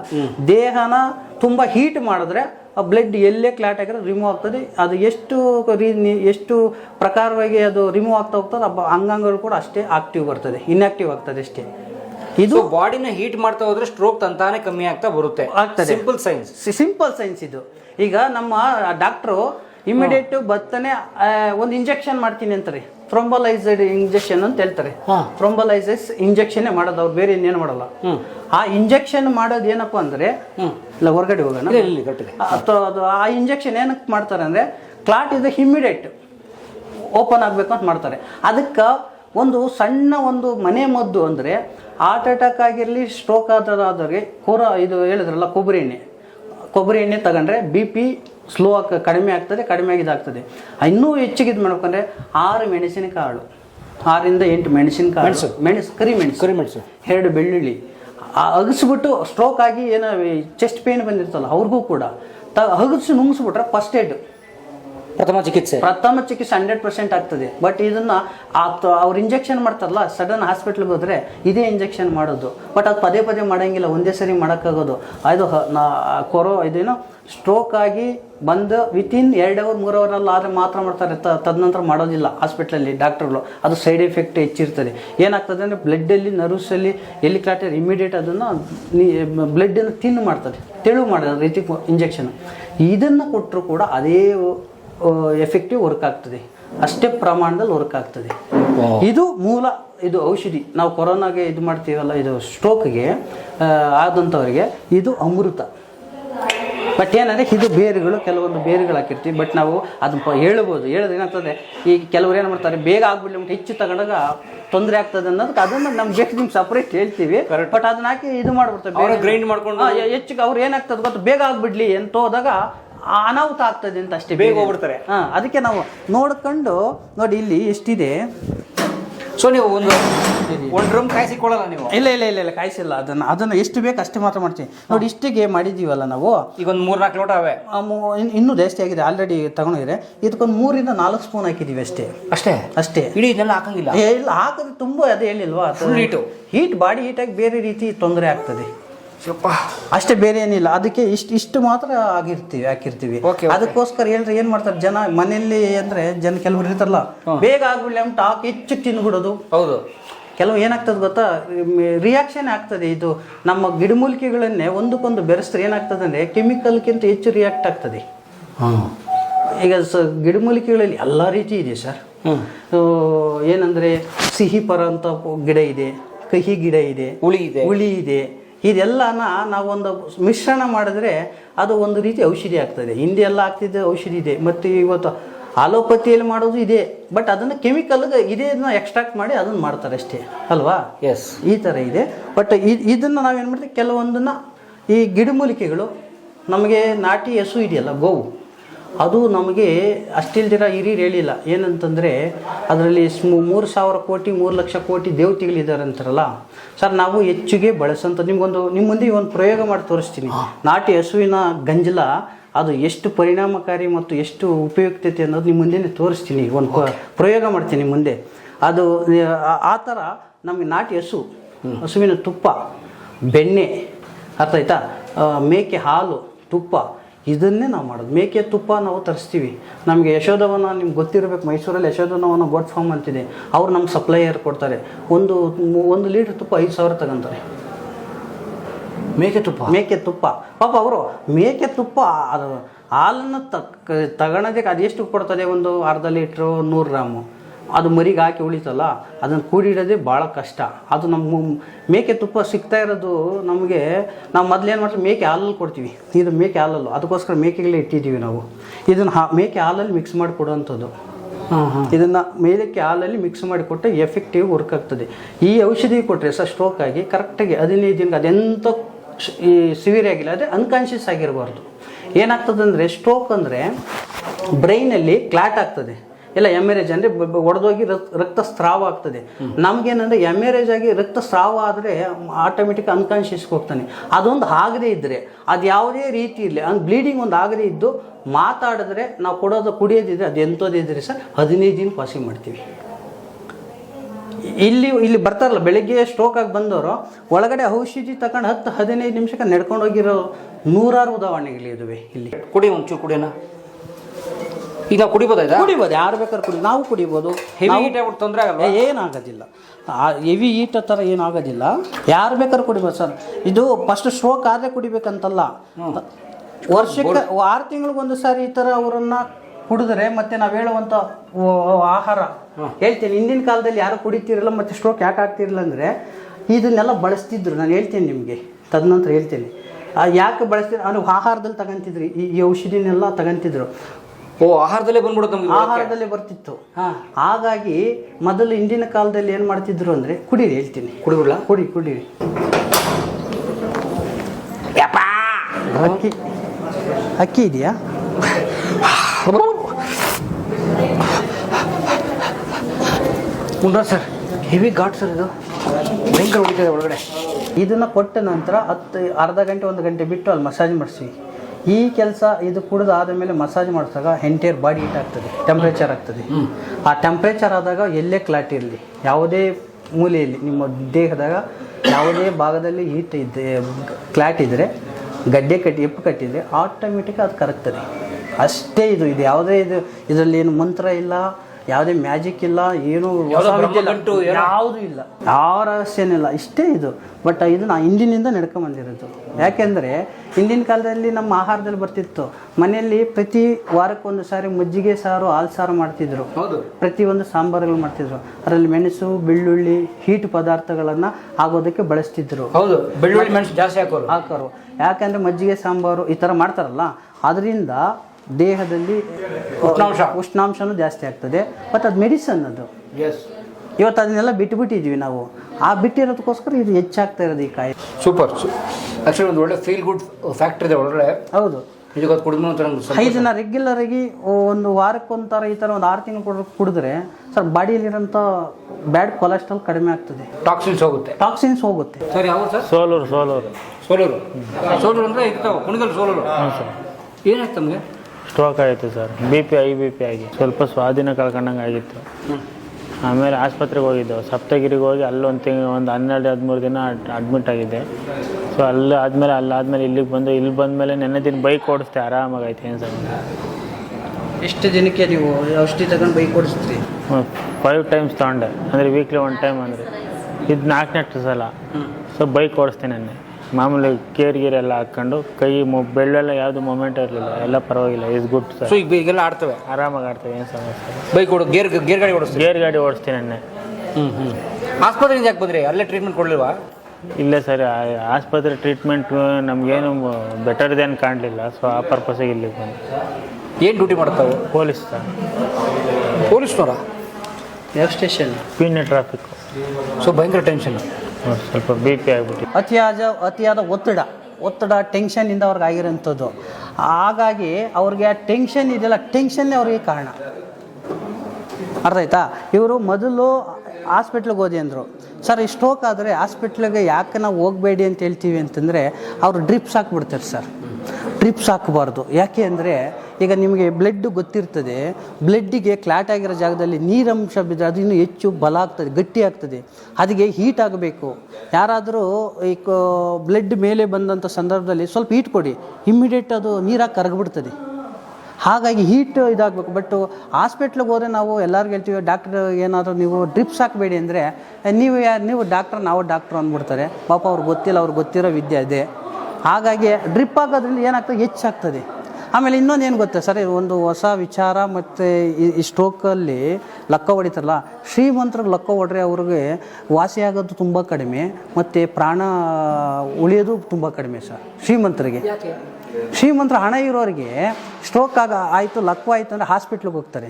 ದೇಹನ ತುಂಬ ಹೀಟ್ ಮಾಡಿದ್ರೆ ಆ ಬ್ಲಡ್ ಎಲ್ಲೇ ಕ್ಲಾಟ್ ಆಗಿದ್ರೆ ರಿಮೂವ್ ಆಗ್ತದೆ. ಅದು ಎಷ್ಟು ರೀ- ಎಷ್ಟು ಪ್ರಕಾರವಾಗಿ ಅದು ರಿಮೂವ್ ಆಗ್ತಾ ಹೋಗ್ತದೆ ಅಂಗಾಂಗಗಳು ಕೂಡ ಅಷ್ಟೇ ಆಕ್ಟಿವ್ ಬರ್ತದೆ ಇನ್ಆಕ್ಟಿವ್ ಆಗ್ತದೆ ಅಷ್ಟೇ. ಇದು ಇದು ಬಾಡಿನ ಹೀಟ್ ಮಾಡ್ತಾ ಹೋದ್ರೆ ಸ್ಟ್ರೋಕ್ ತಂತಾನೆ ಕಮ್ಮಿ ಆಗ್ತಾ ಬರುತ್ತೆ. ಆಗ್ತದೆ. ಸಿಂಪಲ್ ಸೈನ್ಸ್ ಸಿಂಪಲ್ ಸೈನ್ಸ್ ಇದು. ಈಗ ನಮ್ಮ ಡಾಕ್ಟ್ರು ಇಮಿಡಿಯೇಟ್ ಬತ್ತನೆ ಒಂದು ಇಂಜೆಕ್ಷನ್ ಮಾಡ್ತೀನಿ ಅಂತಾರೆ. ಥ್ರೊಂಬಲೈಸಡ್ ಇಂಜೆಕ್ಷನ್ ಅಂತ ಹೇಳ್ತಾರೆ. ಥ್ರೊಂಬಲೈಸಸ್ ಇಂಜೆಕ್ಷನ್ ಮಾಡೋದು ಅವ್ರು ಬೇರೆ ಇನ್ನೇನು ಮಾಡಲ್ಲ. ಆ ಇಂಜೆಕ್ಷನ್ ಮಾಡೋದು ಏನಪ್ಪ ಅಂದ್ರೆ ಇಲ್ಲ ಹೊರಗಡೆ ಹೋಗೋಣ. ಅಥವಾ ಅದು ಆ ಇಂಜೆಕ್ಷನ್ ಏನಕ್ಕೆ ಮಾಡ್ತಾರೆ ಅಂದ್ರೆ ಕ್ಲಾಟ್ ಇದು ಇಮಿಡಿಯೇಟ್ ಓಪನ್ ಆಗಬೇಕು ಅಂತ ಮಾಡ್ತಾರೆ. ಅದಕ್ಕೆ ಒಂದು ಸಣ್ಣ ಒಂದು ಮನೆ ಮದ್ದು ಅಂದರೆ ಹಾರ್ಟ್ ಅಟ್ಯಾಕ್ ಆಗಿರಲಿ ಸ್ಟ್ರೋಕ್ ಆದವ್ರಿಗೆ ಕೂರ ಇದು ಹೇಳಿದ್ರಲ್ಲ ಕೊಬ್ಬರಿ ಎಣ್ಣೆ. ಕೊಬ್ಬರಿ ಎಣ್ಣೆ ತಗೊಂಡ್ರೆ ಬಿ ಪಿ ಸ್ಲೋ ಆಗ ಕಡಿಮೆ ಆಗ್ತದೆ ಕಡಿಮೆ ಆಗಿದಾಗ್ತದೆ ಇನ್ನೂ ಹೆಚ್ಚಿಗೆ ಇದು ಮಾಡ್ಬೇಕಂದ್ರೆ ಆರು ಮೆಣಸಿನಕಾಳು. ಆರಿಂದ ಎಂಟು ಮೆಣಸಿನಕಾಳು. ಮೆಣಸು. ಮೆಣಸು ಕರಿ ಮೆಣಸು. ಕರಿ ಮೆಣಸು. ಎರಡು ಬೆಳ್ಳುಳ್ಳಿ. ಆ ಅಗಸ್ಬಿಟ್ಟು ಸ್ಟ್ರೋಕ್ ಆಗಿ ಏನೋ ಚೆಸ್ಟ್ ಪೇನ್ ಬಂದಿರ್ತಲ್ಲ ಅವ್ರಿಗೂ ಕೂಡ. ತ ಹಗಸು ನುಂಗಿಸ್ಬಿಟ್ರೆ ಫಸ್ಟ್ ಏಡ್ ಪ್ರಥಮ ಚಿಕಿತ್ಸೆ. ಪ್ರಥಮ ಚಿಕಿತ್ಸೆ ಹಂಡ್ರೆಡ್ ಪರ್ಸೆಂಟ್ ಆಗ್ತದೆ. ಬಟ್ ಇದನ್ನ ಅವ್ರು ಇಂಜೆಕ್ಷನ್ ಮಾಡ್ತಾರಲ್ಲ ಸಡನ್ ಹಾಸ್ಪಿಟ್ಲ್ಗೆ ಹೋದ್ರೆ ಇದೇ ಇಂಜೆಕ್ಷನ್ ಮಾಡೋದು. ಬಟ್ ಅದು ಪದೇ ಪದೇ ಮಾಡೋಂಗಿಲ್ಲ, ಒಂದೇ ಸರಿ ಮಾಡೋಕ್ಕಾಗೋದು. ಅದು ಕೊರೋ, ಇದೇನೋ ಸ್ಟ್ರೋಕ್ ಆಗಿ ಬಂದು ವಿತಿನ್ ಎರಡು ಅವರ್ ಮೂರು ಅವರಲ್ಲಿ ಆದರೆ ಮಾತ್ರ ಮಾಡ್ತಾರೆ. ತದನಂತರ ಮಾಡೋದಿಲ್ಲ ಹಾಸ್ಪಿಟ್ಲಲ್ಲಿ ಡಾಕ್ಟರ್ಗಳು ಅದು ಸೈಡ್ ಎಫೆಕ್ಟ್ ಹೆಚ್ಚಿರ್ತದೆ. ಏನಾಗ್ತದೆ ಅಂದರೆ ಬ್ಲಡ್ಡಲ್ಲಿ ನರ್ವ್ಸಲ್ಲಿ ಎಲ್ಲಿ ಕ್ಲಾಟರ್ ಇಮಿಡಿಯೇಟ್ ಅದನ್ನು ಬ್ಲಡ್ಡನ್ನು ತಿನ್ನು ಮಾಡ್ತದೆ. ತೆಳು ಮಾಡೋದು ರೀತಿ ಇಂಜೆಕ್ಷನ್ ಇದನ್ನು ಕೊಟ್ಟರು ಕೂಡ ಅದೇ ಎಫೆಕ್ಟಿವ್ ವರ್ಕ್ ಆಗ್ತದೆ. ಅಷ್ಟೇ ಪ್ರಮಾಣದಲ್ಲಿ ವರ್ಕ್ ಆಗ್ತದೆ. ಇದು ಮೂಲ ಇದು ಔಷಧಿ. ನಾವು ಕೊರೋನಾಗೆ ಇದು ಮಾಡ್ತೀವಲ್ಲ ಇದು ಸ್ಟ್ರೋಕ್ಗೆ ಆದಂಥವ್ರಿಗೆ ಇದು ಅಮೃತ. ಬಟ್ ಏನಂದರೆ ಇದು ಬೇರುಗಳು ಕೆಲವೊಂದು ಬೇರುಗಳು ಹಾಕಿರ್ತೀವಿ. ಬಟ್ ನಾವು ಅದನ್ನ ಪ ಹೇಳ್ಬೋದು. ಹೇಳಿದ್ರೆ ಏನಾಗ್ತದೆ ಈಗ ಕೆಲವರು ಏನು ಮಾಡ್ತಾರೆ ಬೇಗ ಆಗ್ಬಿಡ್ಲಿ ಅಂತ ಹೆಚ್ಚು ತಗೊಂಡಾಗ ತೊಂದರೆ ಆಗ್ತದೆ ಅನ್ನೋದಕ್ಕೆ ಅದನ್ನು ನಮ್ಮ ಬೇಕು ನಿಮ್ಗೆ ಸಪ್ರೇಟ್ ಹೇಳ್ತೀವಿ. ಬಟ್ ಅದನ್ನ ಹಾಕಿ ಇದು ಮಾಡ್ಬಿಡ್ತಾರೆ. ಗ್ರೈಂಡ್ ಬೇಗ- ಮಾಡ್ಕೊಂಡು- ಹೆಚ್ಚಿಗೆ ಅವ್ರು ಏನಾಗ್ತದೆ ಗೊತ್ತು? ಬೇಗ ಆಗ್ಬಿಡ್ಲಿ ಅಂತ ಹೋದಾಗ ಅನಾಹುತ ಆಗ್ತದೆ ಅಂತ ಅಷ್ಟೇ ಬೇಗ. ಹೋಗ್ಬಿಡ್ತಾರೆ. ಹಾ ಅದಕ್ಕೆ ನಾವು ನೋಡ್ಕೊಂಡು ನೋಡಿ ಇಲ್ಲಿ ಎಷ್ಟಿದೆ ಸೊ ನೀವು ಒಂದು ಒಂದು ರೂಮ್ ಕಾಯಿಸಿಕೊಳ್ಳಲ್ಲ ನೀವು? ಇಲ್ಲ ಇಲ್ಲ ಇಲ್ಲ ಇಲ್ಲ ಕಾಯಿಸಿಲ್ಲ. ಅದನ್ನ ಅದನ್ನ ಎಷ್ಟು ಬೇಕು ಅಷ್ಟೇ ಮಾತ್ರ ಮಾಡ್ತೀವಿ. ನೋಡಿ ಇಷ್ಟಿಗೆ ಮಾಡಿದ್ದೀವಲ್ಲ ನಾವು. ಈಗ ಒಂದು ಮೂರ್ನಾಲ್ಕು ಲೋಟ ಅವೆ. ಇನ್ನೂ ಜಾಸ್ತಿ ಆಗಿದೆ ಆಲ್ರೆಡಿ ತಗೊಂಡಿದ್ರೆ. ಇದಕ್ಕೊಂದು ಮೂರಿಂದ ನಾಲ್ಕು ಸ್ಪೂನ್ ಹಾಕಿದ್ದೀವಿ ಅಷ್ಟೇ. ಅಷ್ಟೇ? ಅಷ್ಟೇ. ಇಡೀ ಇದೆಲ್ಲ ಹಾಕಂಗಿಲ್ಲ? ಏ, ಇಲ್ಲ ಹಾಕಿದ್ರೆ ತುಂಬ ಅದೇ ಹೇಳಿಲ್ವಾ? ಹೀಟ್. ಹೀಟ್ ಬಾಡಿ ಹೀಟಾಗಿ ಬೇರೆ ರೀತಿ ತೊಂದರೆ ಆಗ್ತದೆ. ಅಷ್ಟೇ ಬೇರೆ ಏನಿಲ್ಲ. ಅದಕ್ಕೆ ಇಷ್ಟು ಇಷ್ಟು ಮಾತ್ರ ಆಗಿರ್ತೀವಿ ಹಾಕಿರ್ತೀವಿ. Okay, okay. ಅದಕ್ಕೋಸ್ಕರ ಹೇಳ್ರೆ ಏನ್ ಮಾಡ್ತಾರೆ? ಜನ ಮನೆಯಲ್ಲಿ ಅಂದ್ರೆ ಜನ ಕೆಲವರು ಇರ್ತಾರಲ್ಲ ಬೇಗ ಆಗ್ಬಿಡ್ಲಿ ಅಂತ ಟಾಕ್ ಹೆಚ್ಚು ತಿನ್ಬಿಡೋದು. ಹೌದು. ಕೆಲವು ಏನಾಗ್ತದೆ ಗೊತ್ತಾ? ರಿಯಾಕ್ಷನ್ ಆಗ್ತದೆ ಇದು. ನಮ್ಮ ಗಿಡಮೂಲಿಕೆಗಳನ್ನೇ ಒಂದಕ್ಕೊಂದು ಬೆರೆಸಿದ್ರೆ ಏನಾಗ್ತದೆ ಅಂದ್ರೆ ಕೆಮಿಕಲ್ಗಿಂತ ಹೆಚ್ಚು ರಿಯಾಕ್ಟ್ ಆಗ್ತದೆ. ಈಗ ಸ ಗಿಡಮೂಲಿಕೆಗಳಲ್ಲಿ ಎಲ್ಲ ರೀತಿ ಇದೆ ಸರ್. ಸೊ, ಏನಂದರೆ ಸಿಹಿ ಪರ ಅಂತ ಗಿಡ ಇದೆ ಕಹಿ ಗಿಡ ಇದೆ ಹುಳಿ ಇದೆ. ಹುಳಿ ಇದೆ. ಇದೆಲ್ಲನ ನಾವೊಂದು ಮಿಶ್ರಣ ಮಾಡಿದ್ರೆ ಅದು ಒಂದು ರೀತಿ ಔಷಧಿ ಆಗ್ತದೆ. ಹಿಂದೆ ಎಲ್ಲ ಆಗ್ತಿದ್ದ ಔಷಧಿ ಇದೆ. ಮತ್ತು ಇವತ್ತು ಆಲೋಪತಿಯಲ್ಲಿ ಮಾಡೋದು ಇದೆ. ಬಟ್ ಅದನ್ನು ಕೆಮಿಕಲ್ಗೆ ಇದನ್ನ ಎಕ್ಸ್ಟ್ರಾಕ್ಟ್ ಮಾಡಿ ಅದನ್ನು ಮಾಡ್ತಾರೆ ಅಷ್ಟೇ. ಅಲ್ವಾ? ಎಸ್ ಈ ಥರ ಇದೆ. ಬಟ್ ಇದನ್ನು ನಾವೇನು ಮಾಡ್ತೀವಿ? ಕೆಲವೊಂದನ್ನು ಈ ಗಿಡಮೂಲಿಕೆಗಳು ನಮಗೆ ನಾಟಿ ಹಸು ಇದೆಯಲ್ಲ ಗೋವು. ಅದು ನಮಗೆ ಅಷ್ಟಿಲ್ದಿರ ಹಿರಿಯರು ಹೇಳಿಲ್ಲ. ಏನಂತಂದರೆ ಅದರಲ್ಲಿ ಮೂರು ಸಾವಿರ ಕೋಟಿ ಮೂರು ಲಕ್ಷ ಕೋಟಿ ದೇವತೆಗಳಿದ್ದಾರೆ ಅಂತಾರಲ್ಲ. ಸರ್ ನಾವು ಹೆಚ್ಚಿಗೆ ಬಳಸೋಂಥ ನಿಮಗೊಂದು ನಿಮ್ಮ ಮುಂದೆ ಒಂದು ಪ್ರಯೋಗ ಮಾಡಿ ತೋರಿಸ್ತೀನಿ. ನಾಟಿ ಹಸುವಿನ ಗಂಜಲ ಅದು ಎಷ್ಟು ಪರಿಣಾಮಕಾರಿ ಮತ್ತು ಎಷ್ಟು ಉಪಯುಕ್ತತೆ ಅನ್ನೋದು ನಿಮ್ಮ ಮುಂದೆ ತೋರಿಸ್ತೀನಿ. ಒಂದು ಪ್ರಯೋಗ ಮಾಡ್ತೀನಿ ಮುಂದೆ. ಅದು ಆ- ಆ ಥರ ನಮಗೆ ನಾಟಿ ಹಸು ಹಸುವಿನ ತುಪ್ಪ ಬೆಣ್ಣೆ ಅರ್ಥ ಆಯ್ತಾ? ಮೇಕೆ ಹಾಲು ತುಪ್ಪ ಇದನ್ನೇ ನಾವು ಮಾಡೋದು. ಮೇಕೆ ತುಪ್ಪ ನಾವು ತರಿಸ್ತೀವಿ. ನಮಗೆ ಯಶೋಧವನ ನಿಮ್ಗೆ ಗೊತ್ತಿರಬೇಕು ಮೈಸೂರಲ್ಲಿ ಯಶೋಧವನ ಗೋಟ್ ಫಾರ್ಮ್ ಅಂತಿದೆ. ಅವ್ರು ನಮ್ಗೆ ಸಪ್ಲೈಯರ್ ಕೊಡ್ತಾರೆ. ಒಂದು ಒಂದು ಲೀಟ್ರ್ ತುಪ್ಪ ಐದು ಸಾವಿರ ತಗೊಂತಾರೆ. ಮೇಕೆ ತುಪ್ಪ? ಮೇಕೆ ತುಪ್ಪ. ಪಾಪ ಅವರು ಮೇಕೆ ತುಪ್ಪ ಅದು ಹಾಲನ್ನು ತಕ್ ತಗೊಳೋದಕ್ಕೆ ಅದೆಷ್ಟು ಕೊಡ್ತದೆ? ಒಂದು ಅರ್ಧ ಲೀಟ್ರು ನೂರು ಗ್ರಾಮು. ಅದು ಮರಿಗೆ ಹಾಕಿ ಉಳಿತಲ್ಲ ಅದನ್ನು ಕೂಡಿಡೋದೇ ಭಾಳ ಕಷ್ಟ. ಅದು ನಮ್ಮ ಮೇಕೆ ತುಪ್ಪ ಸಿಗ್ತಾ ಇರೋದು ನಮಗೆ ನಾವು ಮೊದಲೇನು ಮಾಡ್ತೀವಿ ಮೇಕೆ ಹಾಲಲ್ಲಿ ಕೊಡ್ತೀವಿ. ಇದು ಮೇಕೆ ಹಾಲಲ್ಲು ಅದಕ್ಕೋಸ್ಕರ ಮೇಕೆಗಳೇ ಇಟ್ಟಿದ್ದೀವಿ ನಾವು. ಇದನ್ನು ಹಾ ಮೇಕೆ ಹಾಲಲ್ಲಿ ಮಿಕ್ಸ್ ಮಾಡಿ ಕೊಡುವಂಥದ್ದು ಇದನ್ನು ಮೇಲಕ್ಕೆ ಹಾಲಲ್ಲಿ ಮಿಕ್ಸ್ ಮಾಡಿ ಕೊಟ್ಟರೆ ಎಫೆಕ್ಟಿವ್ ವರ್ಕ್ ಆಗ್ತದೆ. ಈ ಔಷಧಿ ಕೊಟ್ಟರೆ ಸಹ ಸ್ಟ್ರೋಕ್ ಆಗಿ ಕರೆಕ್ಟಾಗಿ ಹದಿನೈದು ದಿನಕ್ಕೆ ಅದೆಂಥ ಶ್- ಈ ಸಿವಿಯರ್ ಆಗಿಲ್ಲ ಅದೇ ಅನ್ಕಾನ್ಷಿಯಸ್ ಆಗಿರಬಾರ್ದು. ಏನಾಗ್ತದೆ ಅಂದರೆ ಸ್ಟ್ರೋಕ್ ಅಂದರೆ ಬ್ರೈನಲ್ಲಿ ಕ್ಲಾಟ್ ಆಗ್ತದೆ. ಇಲ್ಲ ಎಮ್ಮೆರೇಜ್ ಅಂದರೆ ಒಡೆದೋಗಿ ರಕ್ತ ಸ್ರಾವ ಆಗ್ತದೆ ನಮಗೇನಂದ್ರೆ ಎಮ್ಮೆರೇಜ್ ಆಗಿ ರಕ್ತ ಸ್ರಾವ ಆದರೆ ಆಟೋಮೆಟಿಕ್ ಅನ್ಕಾನ್ಷಿಯಸ್ಗೆ ಹೋಗ್ತಾನೆ. ಅದೊಂದು ಆಗದೇ ಇದ್ದರೆ ಅದು ಯಾವುದೇ ರೀತಿ ಇರಲಿ ಹಂಗೆ ಬ್ಲೀಡಿಂಗ್ ಒಂದು ಆಗದೇ ಇದ್ದು ಮಾತಾಡಿದ್ರೆ ನಾವು ಕೊಡೋದು ಕುಡಿಯೋದಿದ್ರೆ ಅದು ಎಂಥದಿದ್ರೆ ಸರ್ ಹದಿನೈದು ದಿನ ವಾಸಿ ಮಾಡ್ತೀವಿ. ಇಲ್ಲಿ ಇಲ್ಲಿ ಬರ್ತಾರಲ್ಲ, ಬೆಳಿಗ್ಗೆ ಸ್ಟ್ರೋಕ್ ಆಗಿ ಬಂದವರು, ಒಳಗಡೆ ಔಷಧಿ ತಗೊಂಡು ಹತ್ತು ಹದಿನೈದು ನಿಮಿಷಕ್ಕೆ ನಡ್ಕೊಂಡು ಹೋಗಿರೋ ನೂರಾರು ಉದಾಹರಣೆಗಳಿದ್ದಾವೆ ಇಲ್ಲಿ. ಕುಡಿ ಒಂಚೂರು ಕುಡಿಯೋಣ. ಈಗ ನಾವು ಕುಡಿಬೋದಾಯ್ತಾ ಕುಡಿಬೋದು ಯಾರು ಬೇಕಾದ್ರೆ ಕುಡಿ ನಾವು ಕುಡಿಬೋದು. ಹೆವಿ ಹೀಟ್ ಆಗ್ಬಿಟ್ಟು ತೊಂದರೆ ಆಗಲ್ಲ ಏನಾಗೋದಿಲ್ಲ. ಹೆವಿ ಈಟ ಥರ ಏನಾಗೋದಿಲ್ಲ. ಯಾರು ಬೇಕಾದ್ರೂ ಕುಡಿಬೋದು ಸರ್. ಇದು ಫಸ್ಟ್ ಸ್ಟ್ರೋಕ್ ಆದರೆ ಕುಡಿಬೇಕಂತಲ್ಲ. ವರ್ಷಕ್ಕೆ ಆರು ತಿಂಗಳಿಗೊಂದು ಸಾರಿ ಈ ಥರ ಅವರನ್ನು ಕುಡಿದ್ರೆ ಮತ್ತೆ ನಾವು ಹೇಳುವಂಥ ಆಹಾರ. ಹೇಳ್ತೀನಿ ಹಿಂದಿನ ಕಾಲದಲ್ಲಿ ಯಾರು ಕುಡಿತಿರಲ್ಲ ಮತ್ತೆ ಸ್ಟ್ರೋಕ್ ಯಾಕೆ ಆಗ್ತಿರಲಿಲ್ಲ ಅಂದರೆ ಇದನ್ನೆಲ್ಲ ಬಳಸ್ತಿದ್ರು. ನಾನು ಹೇಳ್ತೀನಿ ನಿಮಗೆ. ತದನಂತರ ಹೇಳ್ತೀನಿ. ಯಾಕೆ ಬಳಸ್ತೀರ ಅವ್ರು ಆಹಾರದಲ್ಲಿ ತಗೊಂತಿದ್ರು ಈ ಔಷಧಿನೆಲ್ಲ ತಗೊಂತಿದ್ರು. ಓ ಆಹಾರದಲ್ಲೇ ಬಂದ್ಬಿಡುತ್ತೆ ನಮ್ಗೆ ಆಹಾರದಲ್ಲೇ ಬರ್ತಿತ್ತು. ಹಾ ಹಾಗಾಗಿ ಮೊದಲು ಹಿಂದಿನ ಕಾಲದಲ್ಲಿ ಏನು ಮಾಡ್ತಿದ್ರು ಅಂದರೆ ಕುಡೀರಿ ಹೇಳ್ತೀನಿ. ಕುಡಿಬಿಡ್ಲಾ ಕುಡಿ ಕುಡೀರಿ ಅಕ್ಕಿ. ಅಕ್ಕಿ ಇದೆಯಾ? ಉಂಡ್ರಾ ಸರ್? ಹೆವಿ ಘಾಟ್ ಸರ್ ಇದು. ಭಯಂಕರ ಹೊಡಿತದೆ ಒಳಗಡೆ. ಇದನ್ನು ಕೊಟ್ಟ ನಂತರ ಹತ್ತು ಅರ್ಧ ಗಂಟೆ ಒಂದು ಗಂಟೆ ಬಿಟ್ಟು ಅಲ್ಲಿ ಮಸಾಜ್ ಮಾಡಿಸಿ ಈ ಕೆಲಸ ಇದು ಕುಡಿದು ಆದಮೇಲೆ ಮಸಾಜ್ ಮಾಡಿಸಿದಾಗ ಎಂಟೈರ್ ಬಾಡಿ ಹೀಟ್ ಆಗ್ತದೆ ಟೆಂಪ್ರೇಚರ್ ಆಗ್ತದೆ. ಆ ಟೆಂಪ್ರೇಚರ್ ಆದಾಗ ಎಲ್ಲೇ ಕ್ಲಾಟ್ ಇರಲಿ. ಯಾವುದೇ ಮೂಲೆಯಲ್ಲಿ ನಿಮ್ಮ ದೇಹದಾಗ ಯಾವುದೇ ಭಾಗದಲ್ಲಿ ಹೀಟ್ ಇದ್ದೆ ಕ್ಲಾಟ್ ಇದ್ದರೆ ಗಡ್ಡೆ ಕಟ್ಟಿ ಎಪ್ಪು ಕಟ್ಟಿದರೆ ಆಟೋಮೆಟಿಕ್ ಅದು ಕರಗ್ತದೆ. ಅಷ್ಟೇ ಇದು ಇದು ಯಾವುದೇ ಇದು ಇದರಲ್ಲಿ ಏನು ಮಂತ್ರ ಇಲ್ಲ ಯಾವುದೇ ಮ್ಯಾಜಿಕ್ ಇಲ್ಲ ಏನು. ಯಾವುದೂ ಇಲ್ಲ. ಯಾವ ರಹಸ್ಯನಿಲ್ಲ ಇಷ್ಟೇ ಇದು. ಬಟ್ ಇದು ನಾ ಹಿಂದಿನಿಂದ ನಡ್ಕೊಂಬಂದಿರೋದು ಯಾಕೆಂದರೆ ಹಿಂದಿನ ಕಾಲದಲ್ಲಿ ನಮ್ಮ ಆಹಾರದಲ್ಲಿ ಬರ್ತಿತ್ತು. ಮನೆಯಲ್ಲಿ ಪ್ರತಿ ವಾರಕ್ಕೊಂದು ಸಾರಿ ಮಜ್ಜಿಗೆ ಸಾರು ಹಾಲು ಸಾರು ಮಾಡ್ತಿದ್ರು. ಪ್ರತಿಯೊಂದು ಸಾಂಬಾರುಗಳು ಮಾಡ್ತಿದ್ರು. ಅದರಲ್ಲಿ ಮೆಣಸು ಬೆಳ್ಳುಳ್ಳಿ ಹೀಟ್ ಪದಾರ್ಥಗಳನ್ನು ಆಗೋದಕ್ಕೆ ಬಳಸ್ತಿದ್ರು. ಹೌದು. ಬೆಳ್ಳುಳ್ಳಿ ಮೆಣಸು ಜಾಸ್ತಿ ಹಾಕೋರು. ಹಾಕೋರು. ಯಾಕಂದರೆ ಮಜ್ಜಿಗೆ ಸಾಂಬಾರು ಈ ಥರ ಮಾಡ್ತಾರಲ್ಲ ಅದರಿಂದ ದೇಹದಲ್ಲಿ ಉಷ್ಣಾಂಶ. ಉಷ್ಣಾಂಶನೂ ಜಾಸ್ತಿ ಆಗ್ತದೆ. ಮತ್ತು ಅದು ಮೆಡಿಸನ್ ಅದು. ಎಸ್ ಇವತ್ತು ಅದನ್ನೆಲ್ಲ ಬಿಟ್ಟುಬಿಟ್ಟಿದ್ವಿ ನಾವು. ಆ ಬಿಟ್ಟಿರೋದಕ್ಕೋಸ್ಕರ ಇದು ಹೆಚ್ಚಾಗ್ತಾ ಇರೋದು ಈ ಕಾಯಿ ಸೂಪರ್ ಆ್ಯಕ್ಚುಲಿ ಒಂದು ಒಳ್ಳೆ ಫೀಲ್ ಗುಡ್ ಫ್ಯಾಕ್ಟ್ರಿ ಇದೆ ಒಳ್ಳೆ. ಹೌದು. ನಂಗೆ ಸ್ವಲ್ಪ- ರೆಗ್ಯುಲರ್ ಆಗಿ ಒಂದು ವಾರಕ್ಕೊಂಥರ ಈ ಥರ ಒಂದು ಆರು ತಿಂಗಳು ಕೊಡ್ ಕುಡಿದ್ರೆ ಸರ್ ಬಾಡಿಯಲ್ಲಿರೋಂಥ ಬ್ಯಾಡ್ ಕೊಲೆಸ್ಟ್ರಾಲ್ ಕಡಿಮೆ ಆಗ್ತದೆ. ಟಾಕ್ಸಿನ್ಸ್ ಹೋಗುತ್ತೆ. ಟಾಕ್ಸಿನ್ಸ್ ಹೋಗುತ್ತೆ. ಸರ್ ಯಾವ ಸರ್? ಸೋಲೂರು ಸೋಲೂರು. ಸೋಲೂರು. ಸೋಲೂರು ಅಂದರೆ ಇರ್ತಾವೆ ಕುಣಿಗಲ್ ಸೋಲೂರು. ಏನಾಯ್ತು ನಮಗೆ ಸ್ಟ್ರೋಕ್ ಆಗಿತ್ತು sir B P high B P ಆಗಿ. ಸ್ವಲ್ಪ ಸ್ವಾಧೀನ ಕಳ್ಕೊಂಡಂಗೆ ಆಗಿತ್ತು. ಆಮೇಲೆ ಆಸ್ಪತ್ರೆಗೆ ಹೋಗಿದ್ದೆವು. ಸಪ್ತಗಿರಿಗೆ ಹೋಗಿ ಅಲ್ಲೊಂದು ತಿಂಗಳು ಒಂದು ಹನ್ನೆರಡು ಹದಿಮೂರು ದಿನ ಅಡ್ಮಿಟ್ ಆಗಿದ್ದೆ. ಸೊ ಅಲ್ಲಿ ಆದಮೇಲೆ ಅಲ್ಲಾದಮೇಲೆ ಇಲ್ಲಿಗೆ ಬಂದು ಇಲ್ಲಿ ಬಂದಮೇಲೆ ನೆನ್ನೆ ದಿನ ಬೈಕ್ ಓಡಿಸ್ತೆ ಆರಾಮಾಗೈತೆ ಏನು ಸರ್? ಎಷ್ಟು ದಿನಕ್ಕೆ ನೀವು ಔಷಧಿ ತಗೊಂಡು ಬೈಕ್ ಓಡಿಸ್ತೀರಿ? ಫೈವ್ ಟೈಮ್ಸ್ ತಗೊಂಡೆ. ಅಂದರೆ ವೀಕ್ಲಿ ಒನ್ ಟೈಮ್ ಅಂದರೆ. ಇದು ನಾಲ್ಕನೇ ಸಲ. ಸೊ ಬೈಕ್ ಓಡಿಸ್ತೀನಿ ನೆನ್ನೆ. ಮಾಮೂಲಿ ಗೇರ್ ಗೀರ್ ಎಲ್ಲ ಹಾಕ್ಕೊಂಡು ಕೈ ಮೊ ಬೆಳ್ಳೆಲ್ಲ ಯಾವುದು ಮೊಮೆಂಟ್ ಇರಲಿಲ್ಲ. ಎಲ್ಲ ಪರವಾಗಿಲ್ಲ. ಇಸ್ ಗುಡ್ ಸರ್ ಸೊ ಈಗ ಈಗೆಲ್ಲ ಆಡ್ತವೆ? ಆರಾಮಾಗಿ ಆಡ್ತವೆ ಏನು ಸಮಸ್ಯೆ ಇಲ್ಲ. ಬೈಕ್ ಓಡು ಗೇರ್ ಗೇರ್ ಗಾಡಿ ಓಡಿಸ್ತೀವಿ ಗೇರ್ ಗಾಡಿ ಓಡಿಸ್ತೀನಿ ನೆನ್ನೆ. ಹ್ಞೂ ಹ್ಞೂ ಆಸ್ಪತ್ರೆಯಿಂದ ಯಾಕೆ ಬಂದ್ರಿ? ಅಲ್ಲೇ ಟ್ರೀಟ್ಮೆಂಟ್ ಕೊಡಲಿಲ್ವಾ? ಇಲ್ಲ ಸರ್ ಆ- ಆಸ್ಪತ್ರೆ ಟ್ರೀಟ್ಮೆಂಟ್ ನಮಗೇನು ಬೆಟರ್ ಇದೇನು ಕಾಣಲಿಲ್ಲ. ಸೊ ಆ ಪರ್ಪಸಿಗೆ ಇಲ್ಲಿ ಬಂದು. ಏನು ಡ್ಯೂಟಿ ಮಾಡ್ತಾವೆ? ಪೊಲೀಸ್ ಸರ್ ಪೊಲೀಸ್ನವರ? ಯಾವ ಸ್ಟೇಷನ್ ಪೀಣ್ಯ ಟ್ರಾಫಿಕ್ ಸೊ ಭಯಂಕರ ಟೆನ್ಷನ್ ಸ್ವಲ್ಪ ಬಿ ಪಿ ಆಗಿಬಿಟ್ಟು ಅತಿಯಾದ ಅತಿಯಾದ ಒತ್ತಡ ಒತ್ತಡ ಟೆನ್ಷನ್ನಿಂದ ಅವ್ರಿಗೆ ಆಗಿರೋಂಥದ್ದು. ಹಾಗಾಗಿ ಅವ್ರಿಗೆ ಟೆನ್ಷನ್ ಇದೆಯಲ್ಲ ಟೆನ್ಷನ್ನೇ ಅವ್ರಿಗೆ ಕಾರಣ. ಅರ್ಥ ಆಯ್ತಾ? ಇವರು ಮೊದಲು ಹಾಸ್ಪಿಟ್ಲಿಗೆ ಹೋದಿ ಅಂದರು. ಸರ್ ಈ ಆದರೆ ಹಾಸ್ಪಿಟ್ಲಿಗೆ ಯಾಕೆ ನಾವು ಹೋಗಬೇಡಿ ಅಂತ ಹೇಳ್ತೀವಿ ಅಂತಂದರೆ, ಅವರು ಡ್ರಿಪ್ಸ್ ಹಾಕ್ಬಿಡ್ತಾರೆ ಸರ್ ಡ್ರಿಪ್ಸ್ ಹಾಕಬಾರ್ದು. ಯಾಕೆ ಅಂದರೆ ಈಗ ನಿಮಗೆ ಬ್ಲಡ್ ಗೊತ್ತಿರ್ತದೆ ಬ್ಲಡ್ಡಿಗೆ ಕ್ಲಾಟ್ ಆಗಿರೋ ಜಾಗದಲ್ಲಿ ನೀರಂಶ ಬಿದ್ದರೆ ಅದು ಇನ್ನೂ ಹೆಚ್ಚು ಬಲ ಆಗ್ತದೆ, ಗಟ್ಟಿ ಆಗ್ತದೆ. ಅದಕ್ಕೆ ಹೀಟ್ ಆಗಬೇಕು. ಯಾರಾದರೂ ಈ ಬ್ಲಡ್ ಮೇಲೆ ಬಂದಂಥ ಸಂದರ್ಭದಲ್ಲಿ ಸ್ವಲ್ಪ ಹೀಟ್ ಕೊಡಿ. ಇಮ್ಮಿಡಿಯೇಟ್ ಅದು ನೀರಾಗಿ ಕರಗಿಬಿಡ್ತದೆ. ಹಾಗಾಗಿ ಹೀಟ್ ಇದಾಗಬೇಕು. ಬಟ್ ಹಾಸ್ಪಿಟ್ಲಿಗೆ ಹೋದರೆ ನಾವು ಎಲ್ಲರಿಗೂ ಹೇಳ್ತೀವಿ ಡಾಕ್ಟ್ರ್ ಏನಾದರೂ ನೀವು ಡ್ರಿಪ್ಸ್ ಹಾಕಬೇಡಿ ಅಂದರೆ, ನೀವು ಯಾರು ನೀವು ಡಾಕ್ಟ್ರ್ ನಾವು ಡಾಕ್ಟ್ರು ಅಂದ್ಬಿಡ್ತಾರೆ. ಪಾಪ ಅವ್ರಿಗೆ ಗೊತ್ತಿಲ್ಲ, ಅವ್ರಿಗೆ ಗೊತ್ತಿರೋ ವಿದ್ಯೆ ಇದೆ. ಹಾಗಾಗಿ ಡ್ರಿಪ್ ಹಾಕೋದ್ರಲ್ಲಿ ಏನಾಗ್ತದೆ? ಹೆಚ್ಚಾಗ್ತದೆ. ಆಮೇಲೆ ಇನ್ನೊಂದು ಏನು ಗೊತ್ತಾ ಸರ್ ಒಂದು ಹೊಸ ವಿಚಾರ ಮತ್ತು ಈ ಸ್ಟ್ರೋಕಲ್ಲಿ ಲಕ್ಕ ಹೊಡಿತಾರಲ್ಲ ಶ್ರೀಮಂತರು ಲಕ್ಕ ಹೊಡ್ರೆ ಅವ್ರಿಗೆ ವಾಸಿಯಾಗೋದು ತುಂಬ ಕಡಿಮೆ ಮತ್ತು ಪ್ರಾಣ ಉಳಿಯೋದು ತುಂಬ ಕಡಿಮೆ ಸರ್ ಶ್ರೀಮಂತರಿಗೆ. ಶ್ರೀಮಂತರ ಹಣ ಇರೋರಿಗೆ ಸ್ಟ್ರೋಕ್ ಆಗ ಆಯಿತು ಲಕ್ಕ ಆಯಿತು ಅಂದರೆ ಹಾಸ್ಪಿಟ್ಲಿಗೆ ಹೋಗ್ತಾರೆ.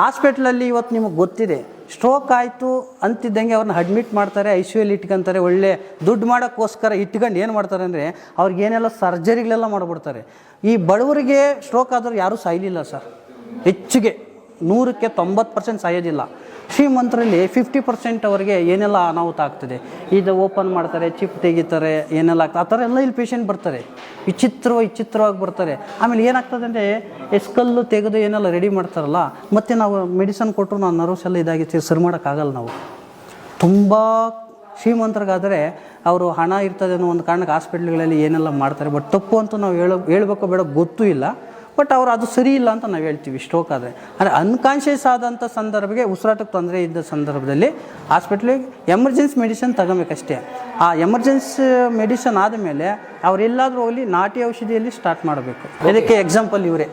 ಹಾಸ್ಪಿಟ್ಲಲ್ಲಿ ಇವತ್ತು ನಿಮಗೆ ಗೊತ್ತಿದೆ ಸ್ಟ್ರೋಕ್ ಆಯಿತು ಅಂತಿದ್ದಂಗೆ ಅವ್ರನ್ನ ಅಡ್ಮಿಟ್ ಮಾಡ್ತಾರೆ ಐ ಸಿ ಯುಲಿ ಇಟ್ಕೊಂತಾರೆ, ಒಳ್ಳೆ ದುಡ್ಡು ಮಾಡೋಕ್ಕೋಸ್ಕರ ಇಟ್ಕೊಂಡು ಏನು ಮಾಡ್ತಾರೆ ಅಂದರೆ ಅವ್ರಿಗೇನೆಲ್ಲ ಸರ್ಜರಿಗಳೆಲ್ಲ ಮಾಡಿಬಿಡ್ತಾರೆ. ಈ ಬಡವರಿಗೆ ಸ್ಟ್ರೋಕ್ ಆದರೂ ಯಾರೂ ಸಾಯಲಿಲ್ಲ ಸರ್. ಹೆಚ್ಚಿಗೆ. ನೂರಕ್ಕೆ ತೊಂಬತ್ತು ಪರ್ಸೆಂಟ್ ಸಾಯೋದಿಲ್ಲ ಶ್ರೀಮಂತರಲ್ಲಿ ಫಿಫ್ಟಿ ಪರ್ಸೆಂಟ್ ಅವರಿಗೆ ಏನೆಲ್ಲ ಅನಾಹುತ ಆಗ್ತದೆ? ಇದು ಓಪನ್ ಮಾಡ್ತಾರೆ, ಚಿಪ್ ತೆಗಿತಾರೆ, ಏನೆಲ್ಲ ಆಗ್ತದೆ ಆ ಥರ ಎಲ್ಲ ಇಲ್ಲಿ ಪೇಷಂಟ್ ಬರ್ತಾರೆ. ವಿಚಿತ್ರ, ವಿಚಿತ್ರವಾಗಿ ಬರ್ತಾರೆ. ಆಮೇಲೆ ಏನಾಗ್ತದೆ ಅಂದರೆ ಎಸ್ಕಲ್ಲು ತೆಗೆದು ಏನೆಲ್ಲ ರೆಡಿ ಮಾಡ್ತಾರಲ್ಲ, ಮತ್ತು ನಾವು ಮೆಡಿಸನ್ ಕೊಟ್ಟರು ನಾವು ನರ್ವ್ಸ್ ಎಲ್ಲ ಇದಾಗಿ ಸರಿ ಮಾಡೋಕ್ಕಾಗಲ್ಲ ನಾವು. ತುಂಬ ಶ್ರೀಮಂತರಿಗಾದರೆ ಅವರು ಹಣ ಇರ್ತದೆ ಅನ್ನೋ ಒಂದು ಕಾರಣಕ್ಕೆ ಹಾಸ್ಪಿಟ್ಲ್ಗಳಲ್ಲಿ ಏನೆಲ್ಲ ಮಾಡ್ತಾರೆ, ಬಟ್ ತಪ್ಪು ಅಂತೂ ನಾವು ಹೇಳೋ ಹೇಳ್ಬೇಕೋ ಬೇಡ ಗೊತ್ತೂ ಇಲ್ಲ. ಬಟ್ ಅವ್ರು ಅದು ಸರಿ ಇಲ್ಲ ಅಂತ ನಾವು ಹೇಳ್ತೀವಿ ಸ್ಟ್ರೋಕ್ ಆದರೆ. ಅಂದರೆ ಅನ್ಕಾನ್ಷಿಯಸ್ ಆದಂಥ ಸಂದರ್ಭಕ್ಕೆ ಉಸಿರಾಟಕ್ಕೆ ತೊಂದರೆ ಇದ್ದ ಸಂದರ್ಭದಲ್ಲಿ ಹಾಸ್ಪಿಟ್ಲಿಗೆ ಎಮರ್ಜೆನ್ಸಿ ಮೆಡಿಸಿನ್ ತಗೋಬೇಕಷ್ಟೇ. ಆ ಎಮರ್ಜೆನ್ಸಿ ಮೆಡಿಸಿನ್ ಆದಮೇಲೆ ಅವರೆಲ್ಲಾದರೂ ಹೋಗಲಿ ನಾಟಿ ಔಷಧಿಯಲ್ಲಿ ಸ್ಟಾರ್ಟ್ ಮಾಡಬೇಕು. ಇದಕ್ಕೆ ಎಕ್ಸಾಂಪಲ್ ಇವರೇ.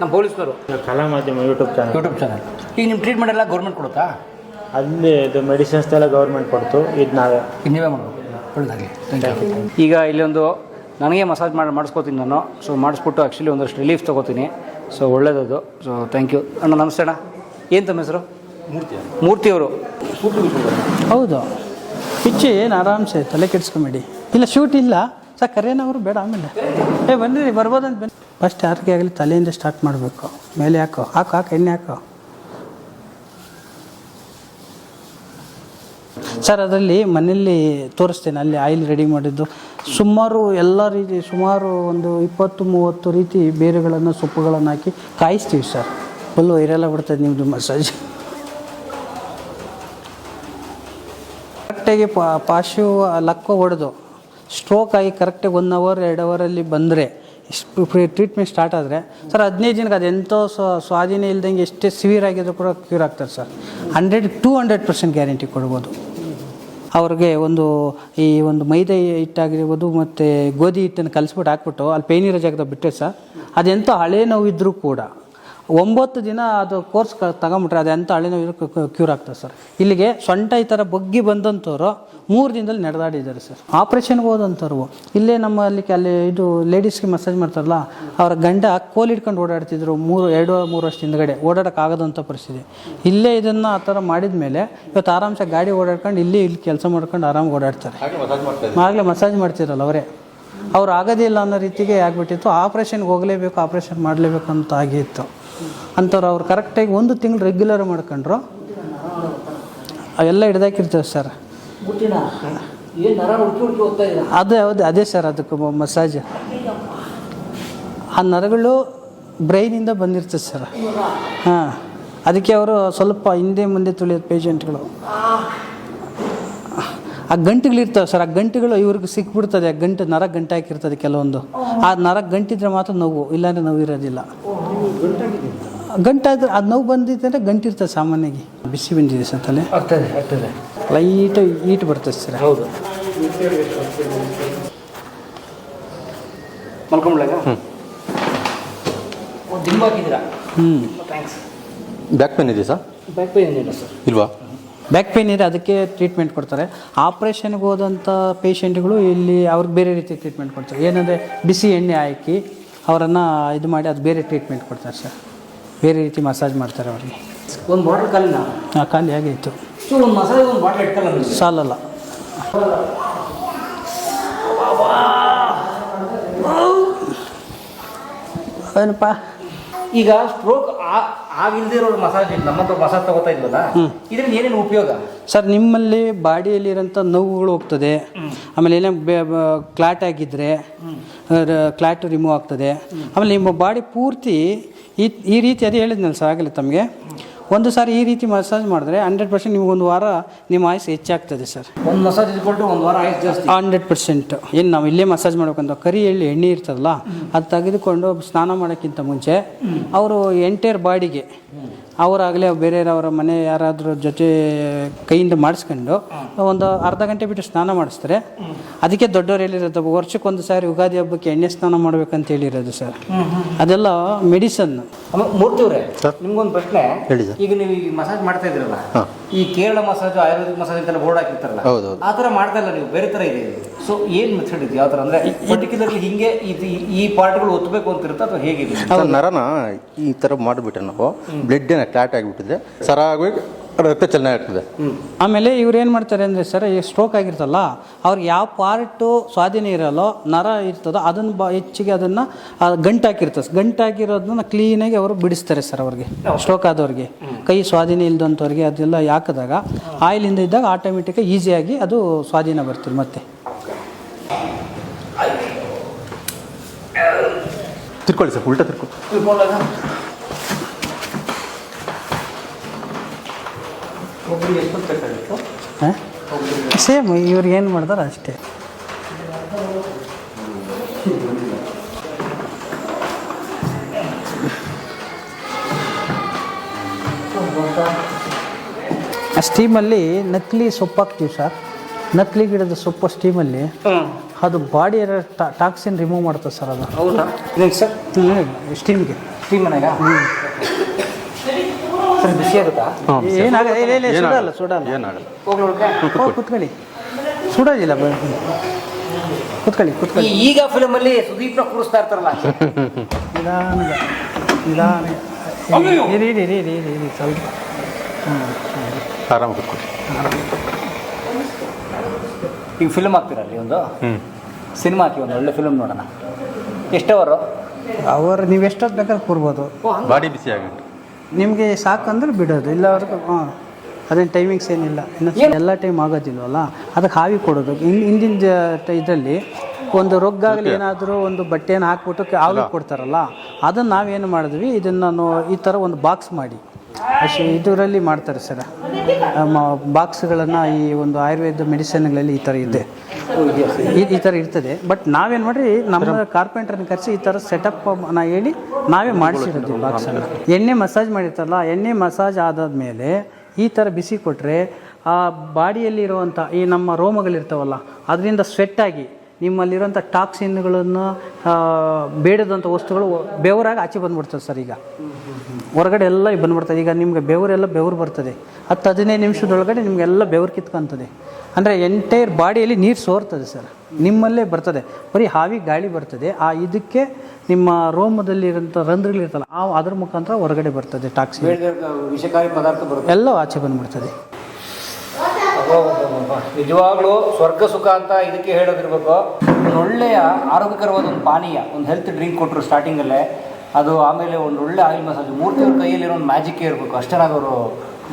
ನಮ್ಮ ಪೊಲೀಸರು ಕಲಾ ಮಾಧ್ಯಮ ಯೂಟ್ಯೂಬ್ ಚಾನಲ್ ಯೂಟ್ಯೂಬ್ ಚಾನಲ್ ಈಗ ನಿಮ್ಮ ಟ್ರೀಟ್ಮೆಂಟ್ ಎಲ್ಲ ಗೌರ್ಮೆಂಟ್ ಕೊಡುತ್ತಾ? ಅಲ್ಲಿ ಇದು ಮೆಡಿಸಿನ್ಸ್ ಎಲ್ಲ ಗೌರ್ಮೆಂಟ್ ಕೊಡ್ತು. ಇದು ನಾವೇ. ಮಾಡಬೇಕು. ಒಳ್ಳೆದಾಗಲಿ. ಈಗ ಇಲ್ಲೊಂದು ನನಗೆ ಮಸಾಜ್ ಮಾಡಿ ಮಾಡಿಸ್ಕೋತೀನಿ ನಾನು. ಸೊ ಮಾಡಿಸ್ಬಿಟ್ಟು ಆ್ಯಕ್ಚುಲಿ ಒಂದಷ್ಟು ರಿಲೀಫ್ ತೊಗೋತೀನಿ. ಸೊ ಒಳ್ಳೇದದು. ಸೊ ಥ್ಯಾಂಕ್ ಯು ಅಣ್ಣ ನಮಸ್ತೆ ಅಣ್ಣ. ಏನು ತಮ್ಮ ಹೆಸರು? ಮೂರ್ತಿ ಮೂರ್ತಿಯವರು ಹೌದು. ಪಿಚ್ಚಿ ಏನು ಆರಾಮ್ಸೆ? ತಲೆ ಕೆಡ್ಸ್ಕೊಂಬೇಡಿ. ಇಲ್ಲ ಶೂಟ್ ಇಲ್ಲ. ಸರ್ ಕರೆಯೋನವರು ಬೇಡ ಆಮೇಲೆ. ಏ ಬನ್ನಿರಿ ಬರ್ಬೋದಂತ ಬನ್ನಿ. ಫಸ್ಟ್ ಯಾರಿಗೆ ಆಗಲಿ ತಲೆಯಿಂದ ಸ್ಟಾರ್ಟ್ ಮಾಡಬೇಕು. ಮೇಲೆ ಹಾಕೋ. ಹಾಕು ಹಾಕು ಎಣ್ಣೆ ಹಾಕೋ. ಸರ್, ಅದರಲ್ಲಿ ಮನೆಯಲ್ಲಿ ತೋರಿಸ್ತೇನೆ, ಅಲ್ಲಿ ಆಯಿಲ್ ರೆಡಿ ಮಾಡಿದ್ದು. ಸುಮಾರು ಎಲ್ಲ ರೀತಿ, ಸುಮಾರು ಒಂದು ಇಪ್ಪತ್ತು, ಮೂವತ್ತು ರೀತಿ ಬೇರುಗಳನ್ನು, ಸೊಪ್ಪುಗಳನ್ನು ಹಾಕಿ ಕಾಯಿಸ್ತೀವಿ ಸರ್. ಫುಲ್ಲು ಇರೆಲ್ಲ ಬಿಡ್ತದೆ ನಿಮ್ಮದು ಮಸಾಜ್ ಕರೆಕ್ಟಾಗಿ ಪಾಶು, ಲಕ್ಕ ಹೊಡೆದು ಸ್ಟ್ರೋಕ್ ಆಗಿ ಕರೆಕ್ಟಾಗಿ ಒನ್ ಅವರ್ ಎರಡು ಅವರಲ್ಲಿ ಬಂದರೆ ಟ್ರೀಟ್ಮೆಂಟ್ ಸ್ಟಾರ್ಟ್ ಆದರೆ ಸರ್ ಹದಿನೈದು ದಿನಕ್ಕೆ ಅದು ಎಂಥೋ ಸ್ವ- ಸ್ವಾಧೀನ ಇಲ್ದಂಗೆ ಎಷ್ಟೇ ಸಿವಿಯರ್ ಆಗಿದ್ರು ಕೂಡ ಕ್ಯೂರ್ ಆಗ್ತಾರೆ sir. Hundred to hundred percent guarantee ಕೊಡ್ಬೋದು. ಅವ್ರಿಗೆ ಒಂದು ಈ ಒಂದು ಮೈದೆ ಹಿಟ್ಟಾಗಿರ್ಬೋದು ಮತ್ತು ಗೋಧಿ ಹಿಟ್ಟನ್ನು ಕಲಿಸ್ಬಿಟ್ಟು ಹಾಕ್ಬಿಟ್ಟು ಅಲ್ಲಿ ಪೇನಿರೋ ಜಾಗದಾಗ ಬಿಟ್ಟರೆ ಸರ್ ಅದೆಂಥ ಹಳೆ ನೋವಿದ್ದರೂ ಕೂಡ ಒಂಬತ್ತು ದಿನ ಅದು ಕೋರ್ಸ್ ಕ ತಗೊಂಬಿಟ್ರೆ ಅದು ಎಂಥ ಹಳ್ಳಿನ ಕ್ಯೂರ್ ಆಗ್ತದೆ ಸರ್. ಇಲ್ಲಿಗೆ ಸೊಂಟ ಈ ಥರ ಬಗ್ಗಿ ಬಂದಂಥವ್ರು ಮೂರು ದಿನದಲ್ಲಿ ನಡೆದಾಡಿದ್ದಾರೆ ಸರ್. ಆಪ್ರೇಷನ್ಗೆ ಹೋದಂಥವ್ರು. ಇಲ್ಲೇ ನಮ್ಮ ಅಲ್ಲಿ ಇದು ಲೇಡೀಸ್ಗೆ ಮಸಾಜ್ ಮಾಡ್ತಾರಲ್ಲ ಅವರ ಗಂಡ ಕೋಲ್ ಹಿಡ್ಕೊಂಡು ಓಡಾಡ್ತಿದ್ರು ಮೂರು ಎರಡು ಮೂರು ವರ್ಷ ಹಿಂದ್ಗಡೆ. ಓಡಾಡೋಕ್ಕಾಗದಂಥ ಪರಿಸ್ಥಿತಿ. ಇಲ್ಲೇ ಇದನ್ನು ಆ ಥರ ಮಾಡಿದ ಮೇಲೆ ಇವತ್ತು ಆರಾಮ್ಸೆ ಗಾಡಿ ಓಡಾಡ್ಕೊಂಡು ಇಲ್ಲಿ ಇಲ್ಲಿ ಕೆಲಸ ಮಾಡ್ಕೊಂಡು ಆರಾಮಾಗಿ ಓಡಾಡ್ತಾರೆ. ಆಗಲೇ ಮಸಾಜ್ ಮಾಡ್ತಿರಲ್ಲ ಅವರೇ. ಅವ್ರು ಆಗೋದಿಲ್ಲ ಅನ್ನೋ ರೀತಿಗೆ ಆಗ್ಬಿಟ್ಟಿತ್ತು. ಆಪ್ರೇಷನ್ಗೆ ಹೋಗಲೇಬೇಕು ಆಪ್ರೇಷನ್ ಮಾಡಲೇಬೇಕು ಅಂತ ಆಗಿತ್ತು. ಅಂಥವ್ರು ಅವ್ರು ಕರೆಕ್ಟಾಗಿ ಒಂದು ತಿಂಗಳು ರೆಗ್ಯುಲರ್ ಮಾಡ್ಕೊಂಡ್ರು. ಅವೆಲ್ಲ ಹಿಡ್ದಾಕಿರ್ತೇವೆ ಸರ್ ಅದೇ ಹೌದು ಅದೇ ಸರ್ ಅದಕ್ಕೆ ಮಸಾಜ್ ಆ ನರಗಳು ಬ್ರೈನಿಂದ ಬಂದಿರ್ತದೆ ಸರ್ ಹಾಂ ಅದಕ್ಕೆ ಅವರು ಸ್ವಲ್ಪ ಹಿಂದೆ ಮುಂದೆ ತುಳಿಯೋದು ಪೇಷೆಂಟ್ಗಳು ಆ ಗಂಟುಗಳಿರ್ತವೆ ಸರ್ ಆ ಗಂಟುಗಳು ಇವ್ರಿಗೆ ಸಿಕ್ಬಿಡ್ತದೆ ಆ ಗಂಟು ನರ ಗಂಟೆ ಹಾಕಿರ್ತದೆ ಕೆಲವೊಂದು. ಆ ನರ ಗಂಟಿದ್ರೆ ಮಾತ್ರ ನೋವು ಇಲ್ಲಾಂದ್ರೆ ನೋವು ಇರೋದಿಲ್ಲ. ಗಂಟಾದ್ರೆ ಅದು ನೋವು ಬಂದಿದ್ದರೆ ಗಂಟಿರ್ತದೆ ಸಾಮಾನ್ಯವಾಗಿ. ಬಿಸಿ ಬಂದಿದೆ ಸರ್ ತಲೆ ಆಗ್ತದೆ ಆಗ್ತದೆ. ಲೈಟ್ ಈಟ್ ಬರ್ತದೆ ಸರ್. ಹೌದು. ಮಲ್ಕೊಂಬಿಡಾಗ ದಿಂಬು ಹಾಕಿದ್ದೀರಾ ಹ್ಞೂ ಥ್ಯಾಂಕ್ಸ್ ಬ್ಯಾಕ್ ಪೇನ್ ಇದೆ ಸರ್? ಬ್ಯಾಕ್ ಪೇನ್ ಏನಿಲ್ಲ ಸರ್. ಇಲ್ವಾ? ಬ್ಯಾಕ್ ಪೇನ್ ಇದೆ ಅದಕ್ಕೆ ಟ್ರೀಟ್ಮೆಂಟ್ ಕೊಡ್ತಾರೆ. ಆಪ್ರೇಷನ್ಗೆ ಹೋದಂಥ ಪೇಷಂಟ್ಗಳು ಇಲ್ಲಿ ಅವ್ರಿಗೆ ಬೇರೆ ರೀತಿ ಟ್ರೀಟ್ಮೆಂಟ್ ಕೊಡ್ತಾರೆ. ಏನಂದರೆ ಬಿಸಿ ಎಣ್ಣೆ ಹಾಕಿ ಅವರನ್ನು ಇದು ಮಾಡಿ ಅದು ಬೇರೆ ಟ್ರೀಟ್ಮೆಂಟ್ ಕೊಡ್ತಾರೆ ಸರ್. ಬೇರೆ ರೀತಿ ಮಸಾಜ್ ಮಾಡ್ತಾರೆ ಅವ್ರಿಗೆ. ಒಂದು ಬಾಟಲ್ ಕಾಲಿನ ಆ ಖಾಲಿ ಹಾಗೆ ಸೊ ಒಂದು ಮಸಾಲೆ ಒಂದು ಬಾಟಲ್ ಇಟ್ಕಲ್ಲ ನನಗೆ ಸಾಲಲ್ಲ. ಏನಪ್ಪ? ಈಗ ಸ್ಟ್ರೋಕ್ ಆಗಿಲ್ಲದೆ ಇರೋ ಮಸಾಜ್ ನಮ್ಮಂತ ಮಸಾಜ್ ತಗೋತಾ ಇದ್ವಲ್ಲ? ಇದರಿಂದ ಏನೇನು ಉಪಯೋಗ? ಸರ್ ನಿಮ್ಮಲ್ಲಿ ಬಾಡಿಯಲ್ಲಿರೋಂಥ ನೋವುಗಳು ಹೋಗ್ತದೆ. ಆಮೇಲೆ ಏನೇ ಕ್ಲಾಟ್ ಆಗಿದ್ದರೆ ಕ್ಲಾಟ್ ರಿಮೂವ್ ಆಗ್ತದೆ. ಆಮೇಲೆ ನಿಮ್ಮ ಬಾಡಿ ಪೂರ್ತಿ ಈ ಈ ರೀತಿ ಅದೇ ಹೇಳಿದ್ನಲ್ಲ ಸರ್ ಆಗಲಿ ತಮಗೆ. ಒಂದು ಸಾರಿ ಈ ರೀತಿ ಮಸಾಜ್ ಮಾಡಿದ್ರೆ ಹಂಡ್ರೆಡ್ ಪರ್ಸೆಂಟ್ ನಿಮ್ಗೊಂದು ವಾರ ನಿಮ್ಮ ಆಯಸ್ಸು ಹೆಚ್ಚಾಗ್ತದೆ ಸರ್. ಒಂದು ಮಸಾಜ್ ಇದ್ಕೊಂಡು ಒಂದು ವಾರ ಆಯಸ್ ಜಾಸ್ತಿ. ಹಂಡ್ರೆಡ್ ಪರ್ಸೆಂಟ್ ಏನು ನಾವು ಇಲ್ಲೇ ಮಸಾಜ್ ಮಾಡ್ಬೇಕಂತ ಕರಿ ಎಳ್ಳಿ ಎಣ್ಣೆ ಇರ್ತದಲ್ಲ ಅದು ತೆಗೆದುಕೊಂಡು ಸ್ನಾನ ಮಾಡೋಕ್ಕಿಂತ ಮುಂಚೆ ಅವರು ಎಂಟೈರ್ ಬಾಡಿಗೆ ಅವರಾಗಲೇ ಬೇರೆಯವರ ಮನೆ ಯಾರಾದರೂ ಜೊತೆ ಕೈಯಿಂದ ಮಾಡಿಸ್ಕೊಂಡು ಒಂದು ಅರ್ಧ ಗಂಟೆ ಬಿಟ್ಟು ಸ್ನಾನ ಮಾಡಿಸ್ತಾರೆ. ಅದಕ್ಕೆ ದೊಡ್ಡವ್ರು ಹೇಳಿರೋದು ವರ್ಷಕ್ಕೆ ಒಂದು ಸಾರಿ ಯುಗಾದಿ ಹಬ್ಬಕ್ಕೆ ಎಣ್ಣೆ ಸ್ನಾನ ಮಾಡ್ಬೇಕಂತ ಹೇಳಿರೋದು ಸರ್. ಅದೆಲ್ಲ ಮೆಡಿಸನ್. ಮೂರ್ತಿವ್ರೆ ನಿಮ್ಗೊಂದು ಪ್ರಶ್ನೆ. ಈಗ ನೀವು ಈ ಮಸಾಜ್ ಮಾಡ್ತಾ ಇದ್ರಲ್ಲ ಈ ಕೇರಳ ಮಸಾಜ್ ಆಯುರ್ವೇದಿಕ್ ಮಸಾಜ್ ಅಂತೆಲ್ಲ ಬೋರ್ಡ್ ಹಾಕಿರ್ತಾರಲ್ಲ. ಆ ಥರ ಮಾಡ್ತಾ ಇಲ್ಲ ನೀವು ಬೇರೆ ತರ ಇದೆ? ಸೊ ಏನು ಮೆಥಡ್ ಇದೆ ಯಾವ ಥರ ಅಂದರೆ ಪರ್ಟಿಕ್ಯುಲರ್ಲಿ ಹಿಂಗೆ ಇದು ಈ- ಪಾರ್ಟ್ಗಳು ಒತ್ತಬೇಕು ಅಂತ ಇರುತ್ತೆ ಅಥವಾ ಹೇಗಿದೆ ಸರ್ ನರನ ಈ ಥರ ಮಾಡಿಬಿಟ್ರೆ ನಾವು ಬ್ಲಡ್ ಏನೋ ಕ್ಲಾಟ್ ಆಗಿಬಿಟ್ಟಿದೆ ಸರಾಗಿ ರಕ್ತ ಚಲನೆ ಆಗ್ತದೆ. ಆಮೇಲೆ ಇವ್ರು ಏನು ಮಾಡ್ತಾರೆ ಅಂದರೆ ಸರ್ ಈ ಸ್ಟ್ರೋಕ್ ಆಗಿರ್ತಲ್ಲ ಅವ್ರಿಗೆ ಯಾವ ಪಾರ್ಟು ಸ್ವಾಧೀನ ಇರಲ್ಲೋ ನರ ಇರ್ತದೋ ಅದನ್ನು ಬ ಹೆಚ್ಚಿಗೆ ಅದನ್ನು ಗಂಟಾಕಿರ್ತದೆ ಗಂಟಾಕಿರೋದನ್ನ ಕ್ಲೀನಾಗಿ ಅವರು ಬಿಡಿಸ್ತಾರೆ ಸರ್ ಅವ್ರಿಗೆ. ಸ್ಟ್ರೋಕ್ ಆದವ್ರಿಗೆ. ಕೈ ಸ್ವಾಧೀನ ಇಲ್ದಂಥವ್ರಿಗೆ ಅದೆಲ್ಲ ಹಾಕಿದಾಗ ಆಯಿಲಿಂದ ಇದ್ದಾಗ ಆಟೋಮೆಟಿಕಾಗಿ ಈಸಿಯಾಗಿ ಅದು ಸ್ವಾಧೀನ ಬರ್ತದೆ ಮತ್ತೆ. ತಿರ್ಕೊಳ್ಳಿ ಸರ್ ಉಲ್ಟಾ ತಿರ್ಕೊಳ್ಳಿ ಸೇಮ್ ಇವ್ರು ಏನು ಮಾಡ್ತಾರೆ ಅಷ್ಟೇ. ಆ ಸ್ಟೀಮಲ್ಲಿ ನಕಲಿ ಸೊಪ್ಪು ಹಾಕ್ತೀವಿ ಸರ್. ನಕಲಿ ಗಿಡದ ಸೊಪ್ಪು ಸ್ಟೀಮಲ್ಲಿ ಅದು ಬಾಡಿ ಟಾಕ್ಸಿನ್ ರಿಮೂವ್ ಮಾಡ್ತದೆ ಸರ್ ಅದು? ಹೌದಾ? ಸರ್? ಸ್ಟೀಮ್ಗೆ ಟೀಮ್ ಮನೆಗ? ಸರ್ ಬಿಸಿ ಆಗುತ್ತಾ? ಏನಾಗಲ್ಲ ಇಲ್ಲ ಇಲ್ಲ ಸುಡಲ್ಲ ಸುಡಲ್ಲ. ಏನಾಗಲ್ಲ. ಹೋಗಿ ಕುತ್ಕೊಳ್ಳಿ. ಸುಡೋದಿಲ್ಲ ಕುತ್ಕೊಳ್ಳಿ ಕುತ್ಕೊಳ್ಳಿ. ಈಗ ಫಿಲಮಲ್ಲಿ ಸುದೀಪ್ನ ಕೂರಿಸ್ತಾ ಇರ್ತಾರಲ್ಲ? ನಿಧಾನ ನಿಧಾನ ಇರಿ ಇರಿ ಇರಿ ಇರಿ ಇರಿ ಸ್ವಲ್ಪ. ಆರಾಮ ಕುತ್ಕೊಳ್ಳಿ. ಈಗ ಫಿಲ್ಮ್ ಆಗ್ತೀರಲ್ಲಿ ಒಂದು? ಹ್ಞೂ ಸಿನಿಮಾ ಹಾಕಿ ಒಂದು ಒಳ್ಳೆ ಫಿಲ್ಮ್ ನೋಡೋಣ. ಎಷ್ಟವರು? ಅವರು ಅವರು ನೀವು ಎಷ್ಟೊತ್ತು ಬೇಕಾದ್ರೆ ಕೂರ್ಬೋದು. ಬಾಡಿ ಬಿಸಿ ಆಗುತ್ತೆ ನಿಮಗೆ ಸಾಕಂದ್ರೆ ಬಿಡೋದು ಇಲ್ಲ ಅವ್ರಿಗೆ ಹಾಂ ಅದೇನು ಟೈಮಿಂಗ್ಸ್ ಏನಿಲ್ಲ. ಇನ್ನು ಎಲ್ಲ ಟೈಮ್ ಆಗೋದಿಲ್ವಲ್ಲ? ಅದಕ್ಕೆ ಹಾವಿ ಕೊಡೋದು. ಇನ್- ಹಿಂದಿನ ಇದರಲ್ಲಿ ಒಂದು ರೊಗ್ಗಾಗಲಿ ಏನಾದರೂ ಒಂದು ಬಟ್ಟೆಯನ್ನು ಹಾಕ್ಬಿಟ್ಟು ಹಾವಿ ಆವಿ ಕೊಡ್ತಾರಲ್ಲ ಅದನ್ನು ನಾವೇನು ಮಾಡಿದ್ವಿ? ಇದನ್ನು ನಾನು ಈ ಥರ ಒಂದು ಬಾಕ್ಸ್ ಮಾಡಿ. ಅಷ್ಟು ಇದರಲ್ಲಿ ಮಾಡ್ತಾರೆ ಸರ್. ಬಾಕ್ಸ್ಗಳನ್ನು ಈ ಒಂದು ಆಯುರ್ವೇದ ಮೆಡಿಸಿನ್ಗಳಲ್ಲಿ ಈ ಥರ ಇದೆ. ಈ ಈ ಥರ ಇರ್ತದೆ. ಬಟ್ ನಾವೇನು ಮಾಡ್ರಿ ನಮ್ಮ ಕಾರ್ಪೆಂಟ್ರನ್ನ ಕರೆಸಿ ಈ ಥರ ಸೆಟಪ್ ನಾ ಹೇಳಿ ನಾವೇ ಮಾಡಿಸಿರೋದು ಬಾಕ್ಸನ್ನು ಎಣ್ಣೆ ಮಸಾಜ್ ಮಾಡಿರ್ತಲ್ಲ ಎಣ್ಣೆ ಮಸಾಜ್ ಆದಾದ ಮೇಲೆ ಈ ಥರ ಬಿಸಿ ಕೊಟ್ಟರೆ ಆ ಬಾಡಿಯಲ್ಲಿರುವಂಥ ಈ ನಮ್ಮ ರೋಮಗಳಿರ್ತಾವಲ್ಲ ಅದರಿಂದ ಸ್ವೆಟ್ಟಾಗಿ ನಿಮ್ಮಲ್ಲಿರುವಂಥ ಟಾಕ್ಸಿನ್ಗಳನ್ನು ಬೇಡದಂಥ ವಸ್ತುಗಳು ಬೆವರಾಗಿ ಆಚೆ ಬಂದ್ಬಿಡ್ತದೆ ಸರ್ ಈಗ. ಹೊರಗಡೆ ಎಲ್ಲ ಬಂದ್ಬಿಡ್ತದೆ. ಈಗ ನಿಮಗೆ ಬೆವರೆಲ್ಲ ಬೆವರು ಬರ್ತದೆ. ಹತ್ತು ಹದಿನೈದು ನಿಮಿಷದೊಳಗಡೆ ನಿಮಗೆಲ್ಲ ಬೆವರು ಕಿತ್ಕೊಂತದೆ. ಅಂದರೆ ಎಂಟೈರ್ ಬಾಡಿಯಲ್ಲಿ ನೀರು ಸೋರ್ತದೆ ಸರ್ ನಿಮ್ಮಲ್ಲೇ ಬರ್ತದೆ. ಬರೀ ಹಾವಿ ಗಾಳಿ ಬರ್ತದೆ. ಆ ಇದಕ್ಕೆ ನಿಮ್ಮ ರೋಮದಲ್ಲಿರೋಂಥ ರಂಧ್ರಗಳಿರ್ತಲ್ಲ ಆ ಅದ್ರ ಮುಖಾಂತರ ಹೊರಗಡೆ ಬರ್ತದೆ ಟಾಕ್ಸಿ ವಿಷಕಾರಿ ಪದಾರ್ಥ ಬರುತ್ತೆ. ಎಲ್ಲ ಆಚೆ ಬಂದ್ಬಿಡ್ತದೆ. ನಿಜವಾಗ್ಲೂ ಸ್ವರ್ಗ ಸುಖ ಅಂತ ಇದಕ್ಕೆ ಹೇಳೋದಿರ್ಬೇಕು. ಒಂದು ಒಳ್ಳೆಯ ಆರೋಗ್ಯಕರವಾದ ಒಂದು ಪಾನೀಯ ಒಂದು ಹೆಲ್ತ್ ಡ್ರಿಂಕ್ ಕೊಟ್ಟರು ಸ್ಟಾರ್ಟಿಂಗಲ್ಲೇ ಅದು ಆಮೇಲೆ ಒಂದು ಒಳ್ಳೆ ಆಯಿಲ್ ಮಸಾಜ್ ಮೂರ್ತಿಯವ್ರ ಕೈಯಲ್ಲಿರೋ ಒಂದು ಮ್ಯಾಜಿಕ್ಕೇ ಇರಬೇಕು. ಅಷ್ಟರಾಗಿ ಅವರು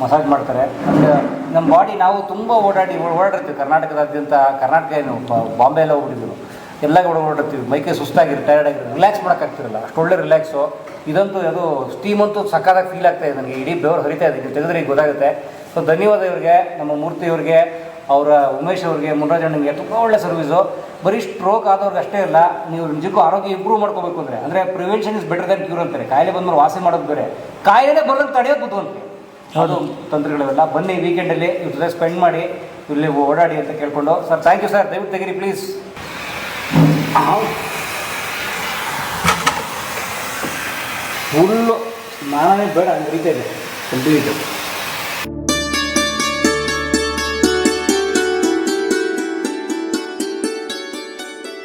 ಮಸಾಜ್ ಮಾಡ್ತಾರೆ. ಅಂದರೆ ನಮ್ಮ ಬಾಡಿ ನಾವು ತುಂಬ ಓಡಾಡಿ ಓಡಾಡಿರ್ತೀವಿ. ಕರ್ನಾಟಕದಾದ್ಯಂತ ಕರ್ನಾಟಕ ಏನು ಬಾಂಬೆ ಎಲ್ಲ ಹೋಗ್ಬಿಟ್ಟಿದ್ರು. ಎಲ್ಲ ಓಡಾಡ್ತೀವಿ. ಮೈಕೈ ಸುಸ್ತಾಗಿರಿ ಟೈರ್ಡ್ ಆಗಿರ್ತೀವಿ ರಿಲ್ಯಾಕ್ಸ್ ಮಾಡೋಕ್ಕಾಗ್ತಿರಲ್ಲ. ಅಷ್ಟು ಒಳ್ಳೆ ರಿಲ್ಯಾಕ್ಸು ಇದಂತೂ ಅದು ಸ್ಟೀಮ್ ಅಂತೂ ಸಕ್ಕದಾಗಿ ಫೀಲ್ ಆಗ್ತಾ ಇದೆ ನನಗೆ. ಇಡೀ ಬೆವರು ಹರಿತಾ ಇದೆ. ನೀವು ತೆಗೆದ್ರೆ ಗೊತ್ತಾಗುತ್ತೆ. ಸೊ ಧನ್ಯವಾದ ಇವ್ರಿಗೆ, ನಮ್ಮ ಮೂರ್ತಿ ಅವ್ರಿಗೆ ಅವರ ಉಮೇಶ್ ಅವ್ರಿಗೆ ಮುನ್ರಾಜ್ ಅಣ್ಣನಿಗೆ ತುಂಬ ಒಳ್ಳೆ ಸರ್ವಿಸು ಬರೀ ಸ್ಟ್ರೋಕ್ ಆದವ್ರಿಗೆ ಅಷ್ಟೇ ಇಲ್ಲ ನೀವು ನಿಜಕ್ಕೂ ಆರೋಗ್ಯ ಇಂಪ್ರೂವ್ ಮಾಡ್ಕೋಬೇಕು ಅಂದರೆ ಅಂದರೆ prevention is better than cure ಅಂತಾರೆ. ಕಾಯಿಲೆ ಬಂದ್ಮೇಲೆ ವಾಸಿ ಮಾಡೋದು ಬೇರೆ. ಕಾಯಿಲೆ ಬರೋದು ತಡೆಯೋದು ಬುದ್ಧಿವಂತಿಕೆ ಅದು ತಂತ್ರಗಳಿವೆಲ್ಲ. ಬನ್ನಿ ವೀಕೆಂಡಲ್ಲಿ ಇವ್ರ ಜೊತೆ ಸ್ಪೆಂಡ್ ಮಾಡಿ ಇಲ್ಲಿ ಓಡಾಡಿ ಅಂತ ಕೇಳ್ಕೊಂಡು. ಸರ್ ಥ್ಯಾಂಕ್ ಯು ಸರ್ ದಯವಿಟ್ಟು ತೆಗಿರಿ ಪ್ಲೀಸ್ ಫುಲ್ಲು ನಾನೇ ಬೇಡ ಹಂಗೆ ಇದೆ. ಕಂಪ್ಲೀಟ್